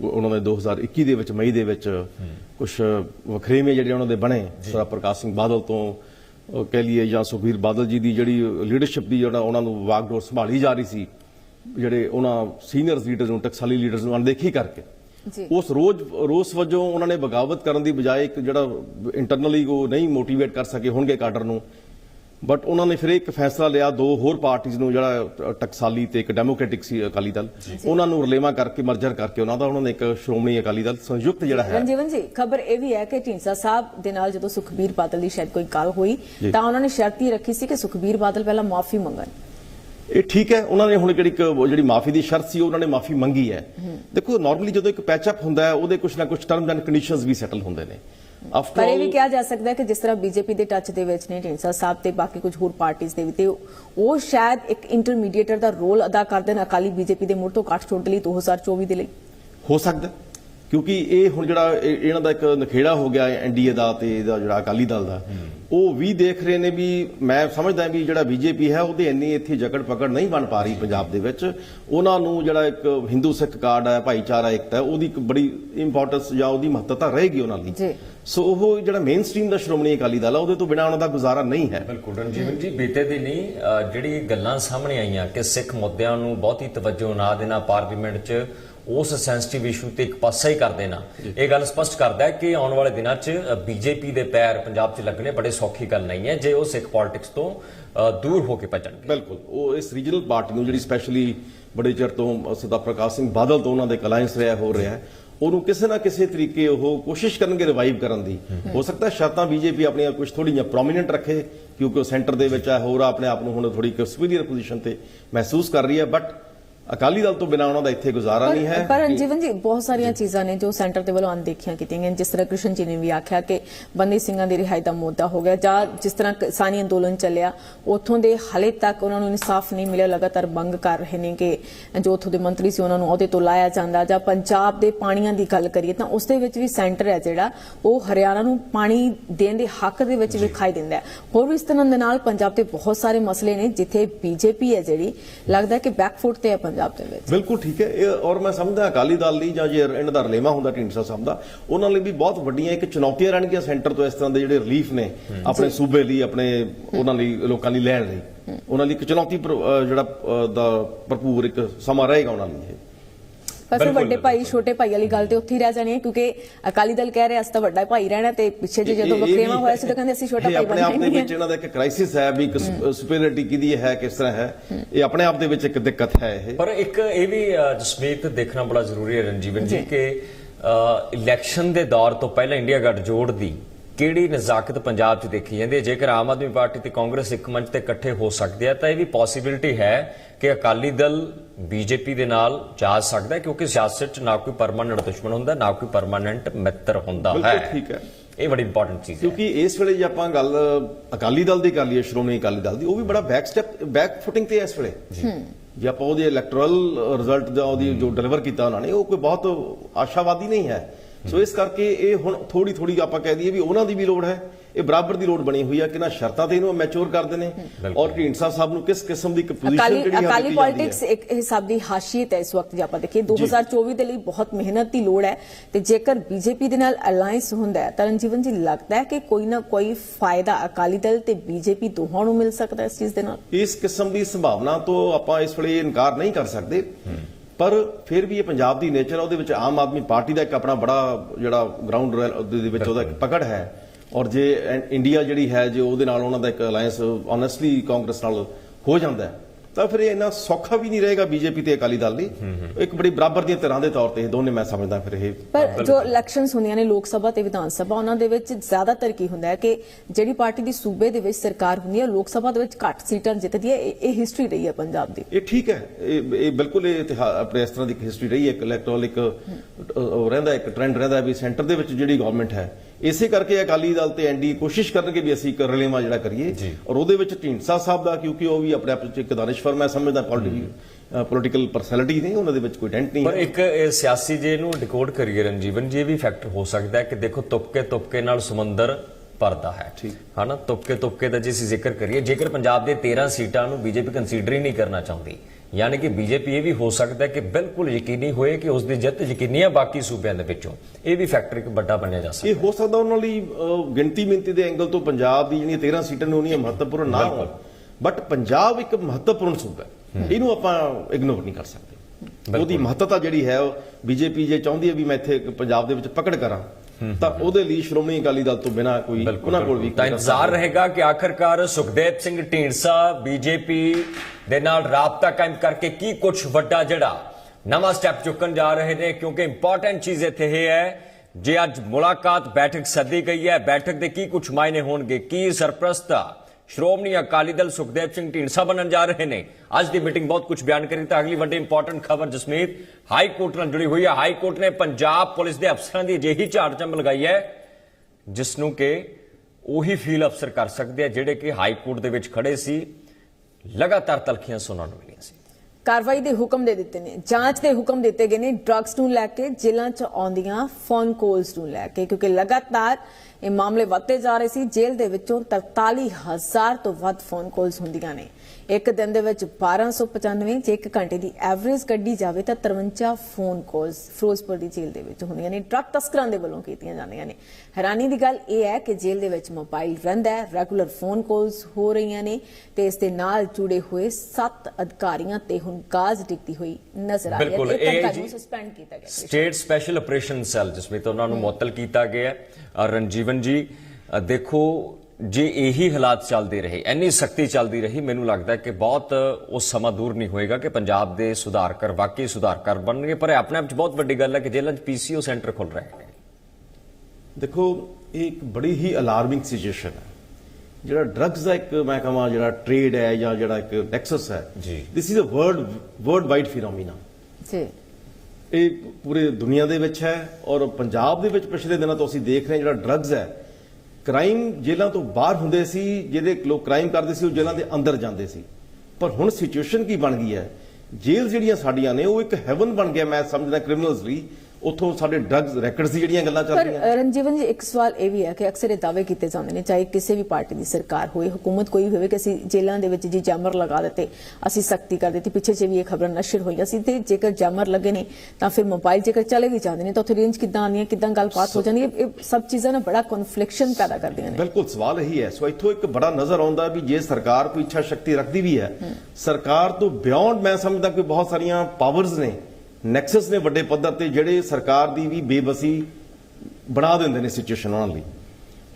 ਉਹਨਾਂ ਨੇ 2021 ਦੇ ਵਿੱਚ ਮਈ ਦੇ ਵਿੱਚ ਕੁਝ ਵਖਰੇਵੇਂ ਜਿਹੜੇ ਉਹਨਾਂ ਦੇ ਬਣੇ ਸਰ ਪ੍ਰਕਾਸ਼ ਸਿੰਘ ਬਾਦਲ ਤੋਂ ਕਹਿ ਲਈਏ ਜਾਂ ਸੁਖਬੀਰ ਬਾਦਲ ਜੀ ਦੀ ਜਿਹੜੀ ਲੀਡਰਸ਼ਿਪ ਦੀ ਜਿਹੜਾ ਉਹਨਾਂ ਨੂੰ ਵਾਗਡੋਰ ਸੰਭਾਲੀ ਜਾ ਰਹੀ ਸੀ ਜਿਹੜੇ ਉਹਨਾਂ ਸੀਨੀਅਰ ਲੀਡਰਸ ਨੂੰ ਟਕਸਾਲੀ ਲੀਡਰਸ ਨੂੰ ਅਣਦੇਖੀ ਕਰਕੇ। ਉਸ ਰੋਜ਼ ਰੋਸ ਵਜੋਂ ਉਹਨਾਂ ਨੇ ਬਗਾਵਤ ਕਰਨ ਦੀ ਬਜਾਏ ਇੱਕ ਜਿਹੜਾ ਇੰਟਰਨਲੀ ਉਹ ਨਹੀਂ ਮੋਟੀਵੇਟ ਕਰ ਸਕੇ ਹੋਣਗੇ ਕਾਡਰ ਨੂੰ ਬਟ ਉਹਨਾਂ ਨੇ ਫਿਰ ਇੱਕ ਫੈਸਲਾ ਲਿਆ ਦੋ ਹੋਰ ਪਾਰਟੀਆਂ ਨੂੰ ਜਿਹੜਾ ਟਕਸਾਲੀ ਤੇ ਇੱਕ ਡੈਮੋਕ੍ਰੈਟਿਕ ਸੀ ਅਕਾਲੀ ਦਲ। ਉਹਨਾਂ ਨੂੰ ਰਲੇਵਾ ਕਰਕੇ ਮਰਜਰ ਕਰਕੇ ਉਹਨਾਂ ਦਾ ਉਹਨਾਂ ਨੇ ਇੱਕ ਸ਼੍ਰੋਮਣੀ ਅਕਾਲੀ ਦਲ ਸੰਯੁਕਤ ਜਿਹੜਾ ਹੈ। ਰਣਜੀਵਨ ਜੀ ਖਬਰ ਇਹ ਵੀ ਹੈ ਕਿ ਢੀਂਡਸਾ ਸਾਹਿਬ ਦੇ ਨਾਲ ਜਦੋਂ ਸੁਖਬੀਰ ਬਾਦਲ ਦੀ ਸ਼ਾਇਦ ਕੋਈ ਗੱਲ ਹੋਈ। ਤਾਂ ਉਹਨਾਂ ਨੇ ਸ਼ਰਤ ਹੀ ਰੱਖੀ ਸੀ ਕਿ ਸੁਖਬੀਰ ਬਾਦਲ ਪਹਿਲਾਂ ਮਾਫੀ ਮੰਗਣ। ਇਹ ਠੀਕ ਹੈ ਉਹਨਾਂ ਨੇ ਹੁਣ ਜਿਹੜੀ ਜਿਹੜੀ ਮਾਫੀ ਦੀ ਸ਼ਰਤ ਸੀ ਉਹਨਾਂ ਨੇ ਮਾਫੀ ਮੰਗੀ ਹੈ। ਦੇਖੋ ਨਾਰਮਲੀ ਜਦੋਂ ਇੱਕ ਪੈਚਅਪ ਹੁੰਦਾ ਹੈ ਉਹਦੇ ਕੁਝ ਨਾ ਕੁਝ ਟਰਮਸ ਐਂਡ ਕੰਡੀਸ਼ਨਸ ਵੀ ਸੈਟਲ ਹੁੰਦੇ ਨੇ। ਪਰ ਇਹ ਵੀ ਕਿਹਾ ਜਾ ਸਕਦਾ ਹੈ ਕਿ ਜਿਸ ਤਰ੍ਹਾਂ ਬੀਜੇਪੀ ਦੇ ਟੱਚ ਦੇ ਵਿੱਚ ਨੇ ਢੀਂਡਸਾ ਸਾਹਿਬ ਤੇ ਬਾਕੀ ਕੁਝ ਹੋਰ ਪਾਰਟੀਆਂ ਦੇ ਵੀ ਤੇ ਉਹ ਸ਼ਾਇਦ ਇੱਕ ਇੰਟਰਮੀਡੀਏਟਰ ਦਾ ਰੋਲ ਅਦਾ ਕਰਦੇ ਨੇ ਅਕਾਲੀ ਬੀਜੇਪੀ ਦੇ ਮੁੜ ਤੋਂ ਕੱਟ ਛੋੜ ਦੇ ਲਈ 2024 ਦੇ ਲਈ ਹੋ ਸਕਦਾ। ਕਿਉਂਕਿ ਇਹ ਹੁਣ ਜਿਹੜਾ ਇਹ- ਇਹਨਾਂ ਦਾ ਇੱਕ ਨਖੇੜਾ ਹੋ ਗਿਆ ਐਨਡੀਏ ਦਾ ਤੇ ਇਹਦਾ ਜਿਹੜਾ ਅਕਾਲੀ ਦਲ ਦਾ ਉਹ ਵੀ ਦੇਖ ਰਹੇ ਨੇ ਵੀ ਮੈਂ ਸਮਝਦਾ ਵੀ ਜਿਹੜਾ ਬੀਜੇਪੀ ਹੈ ਉਹਦੇ ਇੰਨੀ ਇੱਥੇ ਜਕੜ ਪਕੜ ਨਹੀਂ ਬਣ ਪਾ ਰਹੀ ਪੰਜਾਬ ਦੇ ਵਿੱਚ। ਉਹਨਾਂ ਨੂੰ ਜਿਹੜਾ ਇੱਕ ਹਿੰਦੂ ਸਿੱਖ ਕਾਰਡ ਹੈ ਭਾਈਚਾਰਾ ਇਕਤਾ ਹੈ ਉਹਦੀ ਇੱਕ ਬੜੀ ਇੰਪੋਰਟੈਂਸ ਜਾਂ ਉਹਦੀ ਮਹੱਤਤਾ ਰਹੇਗੀ ਉਹਨਾਂ ਲਈ। ਜੀ। ਸੋ ਉਹ ਜਿਹੜਾ ਮੇਨ ਸਟ੍ਰੀਮ ਦਾ ਸ਼੍ਰੋਮਣੀ ਅਕਾਲੀ ਦਲ ਹੈ ਉਹਦੇ ਤੋਂ ਬਿਨਾਂ ਉਹਨਾਂ ਦਾ ਗੁਜ਼ਾਰਾ ਨਹੀਂ ਹੈ। ਬਿਲਕੁਲ ਰਣਜੀਵਨ ਜੀ ਬੀਤੇ ਦਿਨ ਹੀ ਜਿਹੜੀ ਗੱਲਾਂ ਸਾਹਮਣੇ ਆਈਆਂ ਕਿ ਸਿੱਖ ਮੁੱਦਿਆਂ ਨੂੰ ਬਹੁਤੀ ਤਵੱਜੋ ਨਾ ਦੇਣਾ ਪਾਰਲੀਮੈਂਟ 'ਚ ਉਸ ਸੈਂਸਿਟਿਵ ਇਸ਼ੂ ਤੇ ਇੱਕ ਪਾਸਾ ਹੀ ਕਰ ਦੇਣਾ। ਇਹ ਗੱਲ ਸਪਸ਼ਟ ਕਰਦਾ ਹੈ ਕਿ ਆਉਣ ਵਾਲੇ ਦਿਨਾਂ 'ਚ ਬੀਜੇਪੀ ਦੇ ਪੈਰ ਪੰਜਾਬ 'ਚ ਲੱਗਣੇ ਬੜੇ ਸੌਖੀ ਗੱਲ ਨਹੀਂ ਹੈ ਜੇ ਉਹ ਸਿੱਖ ਪੋਲਿਟਿਕਸ ਤੋਂ ਦੂਰ ਹੋ ਕੇ ਭੱਜਣਗੇ। ਬਿਲਕੁਲ। ਉਹ ਇਸ ਰੀਜਨਲ ਪਾਰਟੀ ਨੂੰ ਜਿਹੜੀ ਸਪੈਸ਼ਲੀ ਬੜੇ ਚਿਰ ਤੋਂ ਸਰਦਾਰ ਪ੍ਰਕਾਸ਼ ਸਿੰਘ ਬਾਦਲ ਤੋਂ ਉਹਨਾਂ ਦੇ ਅਲਾਈਅੰਸ ਰਿਹਾ ਹੋ ਰਿਹਾ ਹੈ ਉਹਨੂੰ ਕਿਸੇ ਨਾ ਕਿਸੇ ਤਰੀਕੇ ਉਹ ਕੋਸ਼ਿਸ਼ ਕਰਨਗੇ ਰਿਵਾਈਵ ਕਰਨ ਦੀ। ਹੋ। ਸਕਦਾ ਸ਼ਰਤਾਂ ਬੀਜੇਪੀ ਆਪਣੀਆਂ ਕੁਝ ਥੋੜੀਆਂ ਪ੍ਰੋਮਿਨੈਂਟ ਰੱਖੇ ਕਿਉਂਕਿ ਉਹ ਸੈਂਟਰ ਦੇ ਵਿੱਚ ਹੈ ਹੋਰ ਆਪਣੇ ਆਪ ਨੂੰ ਹੁਣ ਥੋੜੀ ਸੁਪੀਰੀਅਰ ਪੋਜੀਸ਼ਨ ਤੇ ਮਹਿਸੂਸ ਕਰ ਰਹੀ ਹੈ ਬਟ ਅਕਾਲੀ ਦਲ ਤੋਂ ਬਿਨਾਂ ਉਹਨਾਂ ਦਾ ਇੱਥੇ ਗੁਜ਼ਾਰਾ ਨਹੀਂ ਹੈ। ਪਰ ਜੀਵਨ ਜੀ ਬਹੁਤ ਸਾਰੀਆਂ ਚੀਜ਼ਾਂ ਨੇ ਜੋ ਸੈਂਟਰ ਦੇ ਵੱਲੋਂ ਅਣਦੇਖੀਆਂ ਕੀਤੀਆਂ ਗਈਆਂ ਜਿਸ ਤਰ੍ਹਾਂ ਕ੍ਰਿਸ਼ਨ ਜੀ ਨੇ ਵੀ ਆਖਿਆ ਕਿ ਬੰਦੀ ਸਿੰਘਾਂ ਦੀ ਰਿਹਾਈ ਦਾ ਮੁੱਦਾ ਹੋ ਗਿਆ ਜਾਂ ਜਿਸ ਤਰ੍ਹਾਂ ਕਿਸਾਨੀ ਅੰਦੋਲਨ ਚੱਲਿਆ ਉੱਥੋਂ ਦੇ ਹਾਲੇ ਤੱਕ ਉਹਨਾਂ ਨੂੰ ਇਨਸਾਫ ਨਹੀਂ ਮਿਲਿਆ। ਲਗਾਤਾਰ ਮੰਗ ਕਰ ਰਹੇ ਨੇ ਕਿ ਜੋ ਉੱਥੋਂ ਦੇ ਮੰਤਰੀ ਸੀ ਉਹਨਾਂ ਨੂੰ ਅਹੁਦੇ ਤੋਂ ਲਾਇਆ ਜਾਂਦਾ ਜਾਂ ਪੰਜਾਬ ਦੇ ਪਾਣੀਆਂ ਦੀ ਗੱਲ ਕਰੀਏ ਤਾਂ ਉਸ ਦੇ ਵਿੱਚ ਵੀ ਸੈਂਟਰ ਹੈ ਜਿਹੜਾ ਉਹ ਹਰਿਆਣਾ ਨੂੰ ਪਾਣੀ ਦੇਣ ਦੇ ਹੱਕ ਦੇ ਵਿੱਚ ਵਿਖਾਈ ਦਿੰਦਾ ਹੈ। ਹੋਰ ਵੀ ਇਸ ਤਰ੍ਹਾਂ ਦੇ ਨਾਲ ਪੰਜਾਬ ਦੇ ਬਹੁਤ ਸਾਰੇ ਮਸਲੇ ਨੇ ਜਿੱਥੇ ਬੀਜੇਪੀ ਹੈ ਜਿਹੜੀ ਲੱਗਦਾ ਕਿ ਬੈਕਫੁੱਟ ਤੇ ਹੈ ਪੰਜਾਬ ਦੇ ਵਿੱਚ। ਬਿਲਕੁਲ ਠੀਕ ਹੈ। ਔਰ ਮੈਂ ਸਮਝਦਾ ਅਕਾਲੀ ਦਲ ਲਈ ਜਾਂ ਜੇ ਇਹਨਾਂ ਦਾ ਰਲੇਵਾ ਹੁੰਦਾ ਢੀਂਡਸਾ ਸਾਹਿਬ ਦਾ ਉਹਨਾਂ ਲਈ ਵੀ ਬਹੁਤ ਵੱਡੀਆਂ ਇੱਕ ਚੁਣੌਤੀਆਂ ਰਹਿਣਗੀਆਂ ਸੈਂਟਰ ਤੋਂ ਇਸ ਤਰ੍ਹਾਂ ਦੇ ਜਿਹੜੇ ਰਿਲੀਫ ਨੇ ਆਪਣੇ ਸੂਬੇ ਲਈ ਆਪਣੇ ਉਹਨਾਂ ਲਈ ਲੋਕਾਂ ਲਈ ਲੈਣ ਲਈ। ਉਹਨਾਂ ਲਈ ਇੱਕ ਚੁਣੌਤੀ ਜਿਹੜਾ ਦਾ ਭਰਪੂਰ ਇੱਕ ਸਮਾਂ ਰਹੇਗਾ ਉਹਨਾਂ ਲਈ ਇਹ। ਪਰ ਫਿਰ ਵੱਡੇ ਭਾਈ ਛੋਟੇ ਭਾਈ ਵਾਲੀ ਗੱਲ ਤੇ ਉੱਥੇ ਹੀ ਰਹਿ ਜਾਣੀ ਹੈ ਕਿਉਂਕਿ ਅਕਾਲੀ ਦਲ ਕਹਿ ਰਿਹਾ ਅਸੀਂ ਤਾਂ ਵੱਡਾ ਭਾਈ ਰਹਿਣਾ ਤੇ ਪਿੱਛੇ ਜੇ ਜਦੋਂ ਇਹ- ਇਹ ਵਕਰੇਵਾ ਵੀ- ਹੋਇਆ ਸੀ ਤਾਂ ਕਹਿੰਦੇ ਅਸੀਂ ਛੋਟਾ ਭਾਈ ਆਪਣੇ ਆਪ ਦੇ ਬਣਨਾ ਵਿੱਚ ਇਹਨਾਂ ਦਾ ਇੱਕ ਕ੍ਰਾਈਸਿਸ ਹੈ ਵੀ ਇੱਕ ਸੁਪੀਰੀਅਰਿਟੀ ਕਿਹਦੀ ਹੈ ਕਿਸ ਤਰ੍ਹਾਂ ਹੈ? ਇਹ ਆਪਣੇ ਆਪ ਦੇ ਵਿੱਚ ਇੱਕ ਦਿੱਕਤ ਹੈ ਇਹ। ਪਰ ਇੱਕ ਇਹ ਵੀ ਜਸਮੀਤ ਦੇਖਣਾ ਬੜਾ ਜ਼ਰੂਰੀ ਹੈ ਰਣਜੀਵਨ ਜੀ ਕਿ ਇਲੈਕਸ਼ਨ ਦੇ ਦੌਰ ਤੋਂ ਪਹਿਲਾਂ ਇੰਡੀਆ ਗੱਠਜੋੜ ਦੀ ਕਿਹੜੀ ਨਜ਼ਾਕਤ ਪੰਜਾਬ 'ਚ ਦੇਖੀ ਜਾਂਦੀ ਹੈ? ਜੇਕਰ ਆਮ ਆਦਮੀ ਪਾਰਟੀ ਤੇ ਕਾਂਗਰਸ ਇੱਕ ਮੰਚ ਤੇ ਇਕੱਠੇ ਹੋ ਸਕਦੇ ਆ ਤਾਂ ਇਹ ਵੀ ਪੋਸਿਬਿਲਿਟੀ ਹੈ ਕਿ ਅਕਾਲੀ ਦਲ ਬੀਜੇਪੀ ਦੇ ਨਾਲ ਜਾ ਸਕਦਾ ਹੈ ਕਿਉਂਕਿ ਸਿਆਸਤ 'ਚ ਨਾ ਕੋਈ ਪਰਮਾਨੈਂਟ ਦੁਸ਼ਮਣ ਹੁੰਦਾ ਨਾ ਕੋਈ ਪਰਮਾਨੈਂਟ ਮਿੱਤਰ ਹੁੰਦਾ ਹੈ। ਬਿਲਕੁਲ ਠੀਕ ਹੈ। ਇਹ ਬੜੀ ਇੰਪੋਰਟੈਂਟ ਚੀਜ਼ ਹੈ। ਕਿਉਂਕਿ ਇਸ ਵੇਲੇ ਜੇ ਆਪਾਂ ਗੱਲ ਅਕਾਲੀ ਦਲ ਦੀ ਕਰ ਲਈਏ ਸ਼੍ਰੋਮਣੀ ਅਕਾਲੀ ਦਲ ਦੀ ਉਹ ਵੀ ਬੜਾ ਬੈਕ ਸਟੈਪ ਬੈਕ ਫੁਟਿੰਗ ਤੇ ਇਸ ਵੇਲੇ। ਜੇ। ਆਪਾਂ ਉਹਦੇ ਇਲੈਕਟੋਰਲ ਰਿਜ਼ਲਟ ਦਾ ਉਹਦੀ ਜੋ ਡਿਲੀਵਰ ਕੀਤਾ ਉਹਨਾਂ ਨੇ ਉਹ ਕੋਈ ਬਹੁਤ ਆਸ਼ਾਵਾਦੀ ਨਹੀਂ ਹੈ। ਸੋ ਇਸ ਕਰਕੇ ਇਹ ਹੁਣ ਥੋੜੀ ਥੋੜੀ ਆਪਾਂ ਕਹਿ ਦਈਏ ਵੀ ਉਹਨਾਂ ਦੀ ਵੀ ਲੋੜ ਹੈ। ਇਹ ਬਰਾਬਰ ਦੀ ਲੋੜ ਬਣੀ ਹੋਈ ਹੈ ਕਿ ਨਾ ਸ਼ਰਤਾਂ ਤੇ ਇਹਨੂੰ ਮੈਚੁਰ ਕਰਦੇ ਨੇ। ਔਰ ਢੀਂਡਸਾ ਸਾਹਿਬ ਨੂੰ ਕਿਸ ਕਿਸਮ ਦੀ ਪੋਜੀਸ਼ਨ ਜਿਹੜੀ ਹੈ ਅਕਾਲੀ। ਪੋਲਿਟਿਕਸ ਇੱਕ ਹਿਸਾਬ ਦੀ ਹਾਸ਼ੀਅਤ ਹੈ ਇਸ ਵਕਤ ਜੇ ਆਪਾਂ ਦੇਖੀਏ। 2024 ਦੇ ਲਈ ਬਹੁਤ ਮਿਹਨਤ ਦੀ ਲੋੜ ਹੈ ਤੇ ਜੇਕਰ ਬੀਜੇਪੀ ਦੇ ਨਾਲ ਅਲਾਈਅੰਸ ਹੁੰਦਾ ਹੈ ਤਾਂ ਰਣਜੀਵਨ ਜੀ ਲੱਗਦਾ ਹੈ ਕਿ ਕੋਈ ਨਾ ਕੋਈ ਫਾਇਦਾ ਅਕਾਲੀ ਦਲ ਤੇ ਬੀਜੇਪੀ ਦੋਹਾਂ ਨੂੰ ਮਿਲ ਸਕਦਾ ਹੈ ਇਸ ਚੀਜ਼ ਦੇ ਨਾਲ? ਇਸ ਕਿਸਮ ਦੀ ਸੰਭਾਵਨਾ ਤੋਂ ਆਪਾਂ ਇਸ ਵੇਲੇ ਇਨਕਾਰ ਨਹੀਂ ਕਰ ਸਕਦੇ। ਪਰ ਫਿਰ ਵੀ ਇਹ ਪੰਜਾਬ ਦੀ ਨੇਚਰ ਹੈ ਉਹਦੇ ਵਿੱਚ ਆਮ ਆਦਮੀ ਪਾਰਟੀ ਦਾ ਇੱਕ ਆਪਣਾ ਬੜਾ ਜਿਹੜਾ ਗਰਾਊਂਡ ਦੇ ਵਿੱਚ ਉਹਦਾ ਇੱਕ ਪਕੜ ਹੈ। ਔਰ ਜੇ ਇੰਡੀਆ ਜਿਹੜੀ ਹੈ, ਜੇ ਉਹਦੇ ਨਾਲ ਉਹਨਾਂ ਦਾ ਇੱਕ ਅਲਾਈਅੰਸ ਓਨੈਸਟਲੀ ਕਾਂਗਰਸ ਨਾਲ ਹੋ ਜਾਂਦਾ ਹੈ ਤਾਂ ਫਿਰ ਇਹ ਇੰਨਾ ਸੌਖਾ ਵੀ ਨਹੀਂ ਰਹੇਗਾ ਬੀਜੇਪੀ ਤੇ ਅਕਾਲੀ ਦਲ ਲਈ ਇੱਕ ਬੜੀ ਬਰਾਬਰ ਦੀਆਂ ਧਿਰਾਂ ਦੇ ਤੌਰ ਤੇ ਇਹ ਦੋਨੇ ਮੈਂ ਸਮਝਦਾ ਫਿਰ ਇਹ ਪਰ ਜੋ ਇਲੈਕਸ਼ਨਸ ਹੁੰਦੀਆਂ ਨੇ ਲੋਕ ਸਭਾ ਤੇ ਵਿਧਾਨ ਸਭਾ ਉਹਨਾਂ ਦੇ ਵਿੱਚ ਜ਼ਿਆਦਾਤਰ ਕੀ ਹੁੰਦਾ ਹੈ ਕਿ ਜਿਹੜੀ ਪਾਰਟੀ ਦੀ ਸੂਬੇ ਦੇ ਵਿੱਚ ਸਰਕਾਰ ਹੁੰਦੀ ਹੈ ਲੋਕ ਸਭਾ ਦੇ ਵਿੱਚ ਘੱਟ ਸੀਟਾਂ ਜਿੱਤਦੀ ਹੈ। ਇਹ ਹਿਸਟਰੀ ਰਹੀ ਹੈ ਪੰਜਾਬ ਦੀ। ਇਹ ਠੀਕ ਹੈ। ਇਹ ਇਹ ਬਿਲਕੁਲ ਇਹ ਇਤਿਹਾਸ ਆਪਣੇ ਇਸ ਤਰ੍ਹਾਂ ਦੀ ਹਿਸਟਰੀ ਰਹੀ ਹੈ। ਉਹ ਰਹਿੰਦਾ ਇੱਕ ਟ੍ਰੈਂਡ ਰਹਿੰਦਾ ਵੀ ਸੈਂਟਰ ਦੇ ਵਿੱਚ ਜਿਹੜੀ ਗਵਰਨਮੈਂਟ ਹੈ ਇਸੇ ਕਰਕੇ ਅਕਾਲੀ ਦਲ ਤੇ ਐਨਡੀ ਕੋਸ਼ਿਸ਼ ਕਰਨਗੇ ਵੀ ਅਸੀਂ ਇੱਕ ਰਲੇਵਾਂ ਜਿਹੜਾ ਕਰੀਏ ਔਰ ਉਹਦੇ ਵਿੱਚ ਢੀਂਡਸਾ ਸਾਹਿਬ ਦਾ ਕਿਉਂਕਿ ਉਹ ਵੀ ਆਪਣੇ ਆਪ ਵਿੱਚ ਇੱਕ ਦਾਨਿਸ਼ਵਰ ਮੈਂ ਸਮਝਦਾ ਪੋਲਿਟੀਕਲ ਪਰਸਨੈਲਿਟੀ ਨੇ ਉਹਨਾਂ ਦੇ ਵਿੱਚ ਕੋਈ ਡੈਂਟ ਨਹੀਂ ਪਰ ਇੱਕ ਸਿਆਸੀ ਜੇ ਇਹਨੂੰ ਡਿਕੋਡ ਕਰੀਏ ਰਣਜੀਵਨ ਜੀ ਇਹ ਵੀ ਫੈਕਟਰ ਹੋ ਸਕਦਾ ਹੈ ਕਿ ਦੇਖੋ ਤੁਪਕੇ ਤੁਪਕੇ ਨਾਲ ਸਮੁੰਦਰ ਭਰਦਾ ਹੈ। ਹਨਾ? ਤੁਪਕੇ ਤੁਪਕੇ ਦਾ ਜੇ ਅਸੀਂ ਜ਼ਿਕਰ ਕਰੀਏ ਜੇਕਰ ਪੰਜਾਬ ਦੇ 13 ਸੀਟਾਂ ਨੂੰ ਬੀਜੇਪੀ ਕੰਸੀਡਰ ਹੀ ਨਹੀਂ ਕਰਨਾ ਚਾਹੁੰਦੀ ਯਾਨੀ ਕਿ ਬੀਜੇਪੀ ਇਹ ਵੀ ਹੋ ਸਕਦਾ ਹੈ ਕਿ ਬਿਲਕੁਲ ਯਕੀਨੀ ਹੋਏ ਕਿ ਉਸ ਦੀ ਜਿੱਤ ਯਕੀਨੀ ਹੈ ਬਾਕੀ ਸੂਬਿਆਂ ਦੇ ਵਿੱਚੋਂ। ਇਹ ਵੀ ਫੈਕਟਰ ਇੱਕ ਵੱਡਾ ਬਣਿਆ ਜਾ ਸਕਦਾ ਇਹ ਹੋ ਸਕਦਾ ਉਹਨਾਂ ਲਈ ਗਿਣਤੀ ਮਿੰਤੀ ਦੇ ਐਂਗਲ ਤੋਂ ਪੰਜਾਬ ਦੀ ਜਿਹੜੀਆਂ 13 ਸੀਟਾਂ ਨੇ ਉਹਨੀਆਂ ਮਹੱਤਵਪੂਰਨ ਨਾ ਹੋਣ। ਬਟ ਪੰਜਾਬ ਇੱਕ ਮਹੱਤਵਪੂਰਨ ਸੂਬਾ ਹੈ। ਇਹਨੂੰ ਆਪਾਂ ਇਗਨੋਰ ਨਹੀਂ ਕਰ ਸਕਦੇ। ਉਹਦੀ ਮਹੱਤਤਾ ਜਿਹੜੀ ਹੈ ਉਹ ਬੀਜੇਪੀ ਜੇ ਚਾਹੁੰਦੀ ਹੈ ਵੀ ਮੈਂ ਇੱਥੇ ਪੰਜਾਬ ਦੇ ਵਿੱਚ ਪਕੜ ਕਰਾਂ ਤਾਂ ਉਹਦੇ ਲਈ ਸ਼੍ਰੋਮਣੀ ਅਕਾਲੀ ਦਲ ਤੋਂ ਬਿਨਾ ਕੋਈ ਉਹਨਾਂ ਕੋਲ ਵੀ ਤਾਂ ਇੰਤਜ਼ਾਰ ਰਹੇਗਾ ਕਿ ਆਖਰਕਾਰ ਸੁਖਦੇਵ ਸਿੰਘ ਢੀਂਡਸਾ ਬੀਜੇਪੀ ਦੇ ਨਾਲ ਰਾਬਤਾ ਕਾਇਮ ਕਰਕੇ ਕੀ ਕੁਝ ਵੱਡਾ ਜਿਹੜਾ ਨਵਾਂ ਸਟੈਪ ਚੁੱਕਣ ਜਾ ਰਹੇ ਨੇ ਕਿਉਂਕਿ ਇੰਪੋਰਟੈਂਟ ਚੀਜ਼ ਇੱਥੇ ਇਹ ਹੈ ਜੇ ਅੱਜ ਮੁਲਾਕਾਤ ਬੈਠਕ ਸੱਦੀ ਗਈ ਹੈ ਬੈਠਕ ਦੇ ਕੀ ਕੁਝ ਮਾਇਨੇ ਹੋਣਗੇ ਕੀ ਸਰਪ੍ਰਸਤਾ ਸ਼੍ਰੋਮਣੀ ਅਕਾਲੀ ਦਲ ਸੁਖਦੇਵ ਸਿੰਘ ਢੀਂਡਸਾ ਬਣਨ ਜਾ ਰਹੇ ਨੇ। ਅੱਜ ਦੀ ਮੀਟਿੰਗ ਬਹੁਤ ਕੁਝ ਬਿਆਨ ਕਰੀ ਤਾਂ ਅਗਲੀ ਵੱਡੀ ਇੰਪੋਰਟੈਂਟ ਖਬਰ ਜਸਮੀਤ, ਹਾਈ ਕੋਰਟ ਨਾਲ ਜੁੜੀ ਹੋਈ ਹੈ। ਹਾਈ ਕੋਰਟ ਨੇ ਪੰਜਾਬ ਪੁਲਿਸ ਦੇ ਅਫਸਰਾਂ ਦੀ ਅਜਿਹੀ ਝਾੜ ਲਗਾਈ ਹੈ ਜਿਸ ਨੂੰ ਕਿ ਉਹੀ ਫੀਲ ਅਫਸਰ ਕਰ ਸਕਦੇ ਆ, ਜਿਹੜੇ ਕਿ ਹਾਈ ਕੋਰਟ ਦੇ ਵਿੱਚ ਖੜੇ ਸੀ। ਲਗਾਤਾਰ ਤਲਖੀਆਂ ਸੁਣਨ ਨੂੰ ਮਿਲੀਆਂ। ਕਾਰਵਾਈ ਦੇ ਹੁਕਮ ਦੇ ਦਿੱਤੇ ਨੇ। ਜਾਂਚ ਦੇ ਹੁਕਮ ਦਿੱਤੇ ਗਏ ਨੇ। ਡਰੱਗਸ ਨੂੰ ਲੈ ਕੇ ਜੇਲ੍ਹਾਂ 'ਚ ਆਉਂਦੀਆਂ ਫੋਨ ਕਾਲਸ ਨੂੰ ਲੈ ਕੇ, ਕਿਉਂਕਿ ਲਗਾਤਾਰ ਇਹ ਮਾਮਲੇ ਵੱਧਦੇ ਜਾ ਰਹੇ ਸੀ। ਜੇਲ੍ਹ ਦੇ ਵਿੱਚੋਂ 43000 ਤੋਂ ਵੱਧ ਫੋਨ ਕਾਲਸ ਹੁੰਦੀਆਂ ਨੇ। ਇੱਕ ਦਿਨ ਦੇ ਵਿੱਚ 1295 ਜੇ ਇੱਕ ਘੰਟੇ ਦੀ ਐਵਰੇਜ ਕੱਢੀ ਜਾਵੇ ਤਾਂ 53 ਫੋਨ ਕਾਲਸ ਫਿਰੋਜ਼ਪੁਰ ਦੀ ਜੇਲ੍ਹ ਦੇ ਵਿੱਚ ਹੁੰਦੀਆਂ ਨੇ। ਡਰੱਗ ਤਸਕਰਾਂ ਦੇ ਵੱਲੋਂ ਕੀਤੀਆਂ ਜਾਂਦੀਆਂ ਨੇ। ਹੈਰਾਨੀ ਦੀ ਗੱਲ ਇਹ ਹੈ ਕਿ ਜੇਲ੍ਹ ਦੇ ਵਿੱਚ ਮੋਬਾਈਲ ਰਹਿੰਦਾ ਹੈ, ਰੈਗੂਲਰ ਫੋਨ ਕਾਲਸ ਹੋ ਰਹੀਆਂ ਨੇ ਤੇ ਇਸ ਦੇ ਨਾਲ ਜੁੜੇ ਹੋਏ 7 ਅਧਿਕਾਰੀਆਂ ਤੇ ਹੁਣ ਗਾਜ਼ ਡਿੱਗਦੀ ਹੋਈ ਨਜ਼ਰ ਆ ਰਹੀ ਹੈ ਬਿਲਕੁਲ ਇਹ ਜੀ ਨੂੰ ਸਸਪੈਂਡ ਕੀਤਾ ਗਿਆ। ਸਟੇਟ ਸਪੈਸ਼ਲ ਆਪਰੇਸ਼ਨ ਸੈੱਲ ਜਿਸ ਵਿੱਚ ਉਹਨਾਂ ਨੂੰ ਮੁਅੱਤਲ ਕੀਤਾ ਗਿਆ ਰਣਜੀਵਨ ਜੀ ਦੇਖੋ ਜੇ ਇਹੀ ਹਾਲਾਤ ਚੱਲਦੇ ਰਹੇ ਇੰਨੀ ਸਖਤੀ ਚੱਲਦੀ ਰਹੀ ਮੈਨੂੰ ਲੱਗਦਾ ਹੈ ਕਿ ਬਹੁਤ ਉਹ ਸਮਾਂ ਦੂਰ ਨਹੀਂ ਹੋਏਗਾ ਕਿ ਪੰਜਾਬ ਦੇ ਸੁਧਾਰ ਕਰ ਵਾਕਈ ਸੁਧਾਰ ਕਰ ਬਣਨਗੇ ਪਰ ਇਹ ਆਪਣੇ ਆਪ 'ਚ ਬਹੁਤ ਵੱਡੀ ਗੱਲ ਹੈ ਕਿ ਜੇਲ੍ਹਾਂ 'ਚ ਪੀਸੀਓ ਸੈਂਟਰ ਖੁੱਲ ਰਹੇ ਨੇ। ਦੇਖੋ ਇਹ ਇੱਕ ਬੜੀ ਹੀ ਅਲਾਰਮਿੰਗ ਸਿਚੁਏਸ਼ਨ ਹੈ। ਜਿਹੜਾ ਡਰੱਗਸ ਦਾ ਇੱਕ ਮੈਂ ਕਹਾਂ ਜਿਹੜਾ ਟ੍ਰੇਡ ਹੈ ਜਾਂ ਜਿਹੜਾ ਇੱਕ ਨੈਕਸਸ ਹੈ ਜੀ। This is a world world wide phenomena ਜੀ। ਇਹ ਪੂਰੇ ਦੁਨੀਆ ਦੇ ਵਿੱਚ ਹੈ ਔਰ ਪੰਜਾਬ ਦੇ ਵਿੱਚ ਪਿਛਲੇ ਦਿਨਾਂ ਤੋਂ ਅਸੀਂ ਦੇਖ ਰਹੇ ਜਿਹੜਾ ਡਰੱਗਸ ਹੈ ਕ੍ਰਾਈਮ ਜੇਲ੍ਹਾਂ ਤੋਂ ਬਾਹਰ ਹੁੰਦੇ ਸੀ ਜਿਹੜੇ ਲੋਕ ਕ੍ਰਾਈਮ ਕਰਦੇ ਸੀ ਉਹ ਜੇਲ੍ਹਾਂ ਦੇ ਅੰਦਰ ਜਾਂਦੇ ਸੀ। ਪਰ ਹੁਣ ਸਿਚੁਏਸ਼ਨ ਕੀ ਬਣ ਗਈ ਹੈ? ਜੇਲ੍ਹ ਜਿਹੜੀਆਂ ਸਾਡੀਆਂ ਨੇ ਉਹ ਇੱਕ ਹੈਵਨ ਬਣ ਗਿਆ ਮੈਂ ਸਮਝਦਾ ਕ੍ਰਿਮੀਨਲਸ ਲਈ। ਉੱਥੋਂ ਸਾਡੇ ਡਰੱਗਸ ਰੈਕਟਸ ਦੀ ਜਿਹੜੀਆਂ ਗੱਲਾਂ ਚੱਲ ਪਰ ਰਹੀਆਂ ਰਣਜੀਵਨ ਜੀ ਇੱਕ ਸਵਾਲ ਇਹ ਵੀ ਹੈ ਕਿ ਅਕਸਰ ਇਹ ਦਾਅਵੇ ਕੀਤੇ ਜਾਂਦੇ ਨੇ ਚਾਹੇ ਕਿਸੇ ਵੀ ਪਾਰਟੀ ਦੀ ਸਰਕਾਰ ਹੋਏ ਹੁਕੂਮਤ ਕੋਈ ਵੀ ਹੋਵੇ ਕਿ ਅਸੀਂ ਜੇਲ੍ਹਾਂ ਦੇ ਵਿੱਚ ਜੀ ਜੈਮਰ ਲਗਾ ਦਿੱਤੇ ਅਸੀਂ ਸਖਤੀ ਕਰ ਦਿੱਤੀ ਪਿੱਛੇ ਜੇ ਵੀ ਇਹ ਖਬਰ ਨਸ਼ਰ ਹੋਈਆਂ ਸੀ ਤੇ ਜੇਕਰ ਜੈਮਰ ਲੱਗੇ ਨੇ ਤਾਂ ਫਿਰ ਮੋਬਾਈਲ ਜੇਕਰ ਚਲੇ ਵੀ ਜਾਂਦੇ ਨੇ ਤਾਂ ਉੱਥੇ ਰੇਂਜ ਕਿੱਦਾਂ ਆਉਂਦੀ ਹੈ ਕਿੱਦਾਂ ਗੱਲਬਾਤ ਹੋ ਜਾਂਦੀ ਹੈ ਇਹ ਸਭ ਚੀਜ਼ਾਂ ਨਾ ਬੜਾ ਕਨਫਲਿਕਸ਼ਨ ਪੈਦਾ ਕਰਦੀਆਂ ਨੇ। ਬਿਲਕੁਲ ਸਵਾਲ ਇਹੀ ਹੈ। ਸੋ ਇੱਥੋਂ ਇੱਕ ਬੜਾ ਨਜ਼ਰ ਆਉਂਦਾ ਵੀ ਜੇ ਸਰਕਾਰ ਕੋਈ ਇੱਛਾ ਸ਼ਕਤੀ ਰੱਖਦੀ ਵੀ ਹੈ ਸਰਕਾਰ ਤੋਂ ਬਿਯੋਂਡ ਮੈਂ ਸਮਝਦਾ ਕਿ ਬਹੁਤ ਸਾਰੀਆਂ ਪਾਵਰਸ ਨੇ ਨੈਕਸਸ ਨੇ ਵੱਡੇ ਪੱਧਰ ਤੇ ਜਿਹੜੇ ਸਰਕਾਰ ਦੀ ਵੀ ਬੇਬਸੀ ਬਣਾ ਦਿੰਦੇ ਨੇ ਸਿਚੁਏਸ਼ਨ ਉਹਨਾਂ ਲਈ।